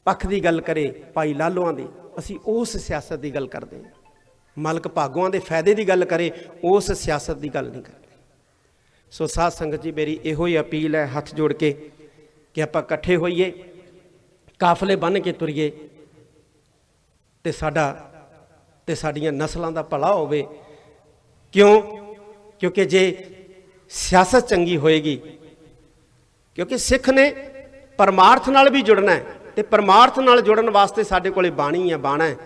ਪੱਖ ਦੀ ਗੱਲ ਕਰੇ ਭਾਈ ਲਾਲੋਆਂ ਦੀ, ਅਸੀਂ ਉਸ ਸਿਆਸਤ ਦੀ ਗੱਲ ਕਰਦੇ ਹਾਂ। ਮਾਲਕ ਭਾਗੋਆਂ ਦੇ ਫਾਇਦੇ ਦੀ ਗੱਲ ਕਰੇ, ਉਸ ਸਿਆਸਤ ਦੀ ਗੱਲ ਨਹੀਂ ਕਰਦੇ। ਸੋ ਸਾਧ ਸੰਗਤ ਜੀ, ਮੇਰੀ ਇਹੋ ਹੀ ਅਪੀਲ ਹੈ, ਹੱਥ ਜੋੜ ਕੇ ਕਿ ਆਪਾਂ ਇਕੱਠੇ ਹੋਈਏ, ਕਾਫਲੇ ਬੰਨ ਕੇ ਤੁਰੀਏ ਤੇ ਸਾਡਾ ਤੇ ਸਾਡੀਆਂ ਨਸਲਾਂ ਦਾ ਭਲਾ ਹੋਵੇ। ਕਿਉਂ? ਕਿਉਂਕਿ ਜੇ ਸਿਆਸਤ ਚੰਗੀ ਹੋਏਗੀ, ਕਿਉਂਕਿ ਸਿੱਖ ਨੇ ਪਰਮਾਰਥ ਨਾਲ ਵੀ ਜੁੜਨਾ ਹੈ। ਤੇ ਪਰਮਾਰਥ ਨਾਲ ਜੁੜਨ ਵਾਸਤੇ ਸਾਡੇ ਕੋਲੇ ਬਾਣੀ ਹੈ, ਬਾਣਾ ਹੈ।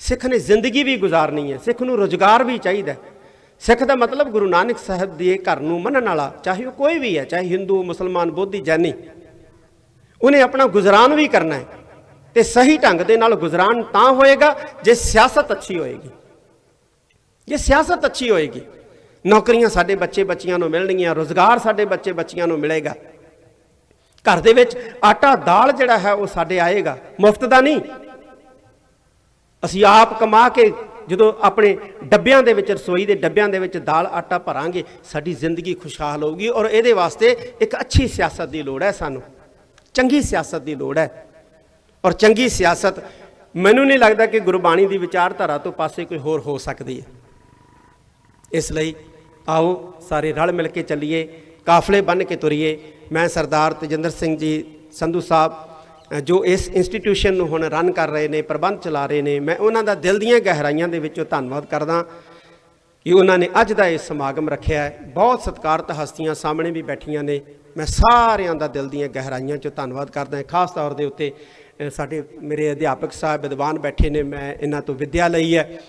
ਸਿੱਖ ਨੇ ਜ਼ਿੰਦਗੀ ਵੀ ਗੁਜ਼ਾਰਨੀ ਹੈ, ਸਿੱਖ ਨੂੰ ਰੋਜ਼ਗਾਰ ਵੀ ਚਾਹੀਦਾ ਸਿੱਖ ਦਾ ਮਤਲਬ ਗੁਰੂ ਨਾਨਕ ਸਾਹਿਬ ਦੇ ਘਰ ਨੂੰ ਮੰਨਣ ਵਾਲਾ, ਚਾਹੇ ਉਹ ਕੋਈ ਵੀ ਹੈ, ਚਾਹੇ ਹਿੰਦੂ, ਮੁਸਲਮਾਨ, ਬੋਧੀ, ਜੈਨੀ। ਉਹਨੇ ਆਪਣਾ ਗੁਜ਼ਰਾਨ ਵੀ ਕਰਨਾ ਹੈ ਤੇ ਸਹੀ ਢੰਗ ਦੇ ਨਾਲ ਗੁਜ਼ਰਾਨ ਤਾਂ ਹੋਏਗਾ ਜੇ ਸਿਆਸਤ ਅੱਛੀ ਹੋਏਗੀ। ਜੇ ਸਿਆਸਤ ਅੱਛੀ ਹੋਏਗੀ, ਨੌਕਰੀਆਂ ਸਾਡੇ ਬੱਚੇ ਬੱਚੀਆਂ ਨੂੰ ਮਿਲਣਗੀਆਂ, ਰੋਜ਼ਗਾਰ ਸਾਡੇ ਬੱਚੇ ਬੱਚੀਆਂ ਨੂੰ ਮਿਲੇਗਾ। ਘਰ ਦੇ ਵਿੱਚ ਆਟਾ, ਦਾਲ ਜਿਹੜਾ ਹੈ ਉਹ ਸਾਡੇ ਆਏਗਾ। ਮੁਫਤ ਦਾ ਨਹੀਂ। ਅਸੀਂ ਆਪ ਕਮਾ ਕੇ ਜਦੋਂ ਆਪਣੇ ਡੱਬਿਆਂ ਦੇ ਵਿੱਚ, ਰਸੋਈ ਦੇ ਡੱਬਿਆਂ ਦੇ ਵਿੱਚ ਦਾਲ, ਆਟਾ ਭਰਾਂਗੇ, ਸਾਡੀ ਜ਼ਿੰਦਗੀ ਖੁਸ਼ਹਾਲ ਹੋਊਗੀ ਔਰ ਇਹਦੇ ਵਾਸਤੇ ਇੱਕ ਅੱਛੀ ਸਿਆਸਤ ਦੀ ਲੋੜ ਹੈ ਸਾਨੂੰ। ਚੰਗੀ ਸਿਆਸਤ ਦੀ ਲੋੜ ਹੈ। ਔਰ ਚੰਗੀ ਸਿਆਸਤ ਮੈਨੂੰ ਨਹੀਂ ਲੱਗਦਾ ਕਿ ਗੁਰਬਾਣੀ ਦੀ ਵਿਚਾਰਧਾਰਾ ਤੋਂ ਪਾਸੇ ਕੋਈ ਹੋਰ ਹੋ ਸਕਦੀ ਹੈ। ਇਸ ਲਈ ਆਓ ਸਾਰੇ ਰਲ ਮਿਲ ਕੇ ਚੱਲੀਏ। ਕਾਫਲੇ ਬੰਨ ਕੇ ਤੁਰੀਏ। ਮੈਂ ਸਰਦਾਰ ਤਜਿੰਦਰ ਸਿੰਘ ਜੀ ਸੰਧੂ ਸਾਹਿਬ ਜੋ ਇਸ ਇੰਸਟੀਟਿਊਸ਼ਨ ਨੂੰ ਹੁਣ ਰਨ ਕਰ ਰਹੇ ਨੇ, ਪ੍ਰਬੰਧ ਚਲਾ ਰਹੇ ਨੇ, ਮੈਂ ਉਹਨਾਂ ਦਾ ਦਿਲ ਦੀਆਂ ਗਹਿਰਾਈਆਂ ਦੇ ਵਿੱਚੋਂ ਧੰਨਵਾਦ ਕਰਦਾ ਕਿ ਉਹਨਾਂ ਨੇ ਅੱਜ ਦਾ ਇਹ ਸਮਾਗਮ ਰੱਖਿਆ ਹੈ। ਬਹੁਤ ਸਤਿਕਾਰਤ ਹਸਤੀਆਂ ਸਾਹਮਣੇ ਵੀ ਬੈਠੀਆਂ ਨੇ। ਮੈਂ ਸਾਰਿਆਂ ਦਾ ਦਿਲ ਦੀਆਂ ਗਹਿਰਾਈਆਂ 'ਚੋਂ ਧੰਨਵਾਦ ਕਰਦਾ ਹਾਂ। ਖਾਸ ਤੌਰ ਦੇ ਉੱਤੇ ਸਾਡੇ ਮੇਰੇ ਅਧਿਆਪਕ ਸਾਹਿਬ, ਵਿਦਵਾਨ ਬੈਠੇ ਨੇ। ਮੈਂ ਇਹਨਾਂ ਤੋਂ ਵਿੱਦਿਆ ਲਈ ਹੈ।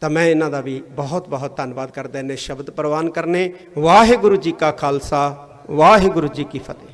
ਤਾਂ ਮੈਂ ਇਹਨਾਂ ਦਾ ਵੀ ਬਹੁਤ ਬਹੁਤ ਧੰਨਵਾਦ ਕਰਦਾ, ਇਹਨੇ ਸ਼ਬਦ ਪ੍ਰਵਾਨ ਕਰਨੇ। ਵਾਹਿਗੁਰੂ ਜੀ ਕਾ ਖਾਲਸਾ, ਵਾਹਿਗੁਰੂ ਜੀ ਕੀ ਫਤਿਹ।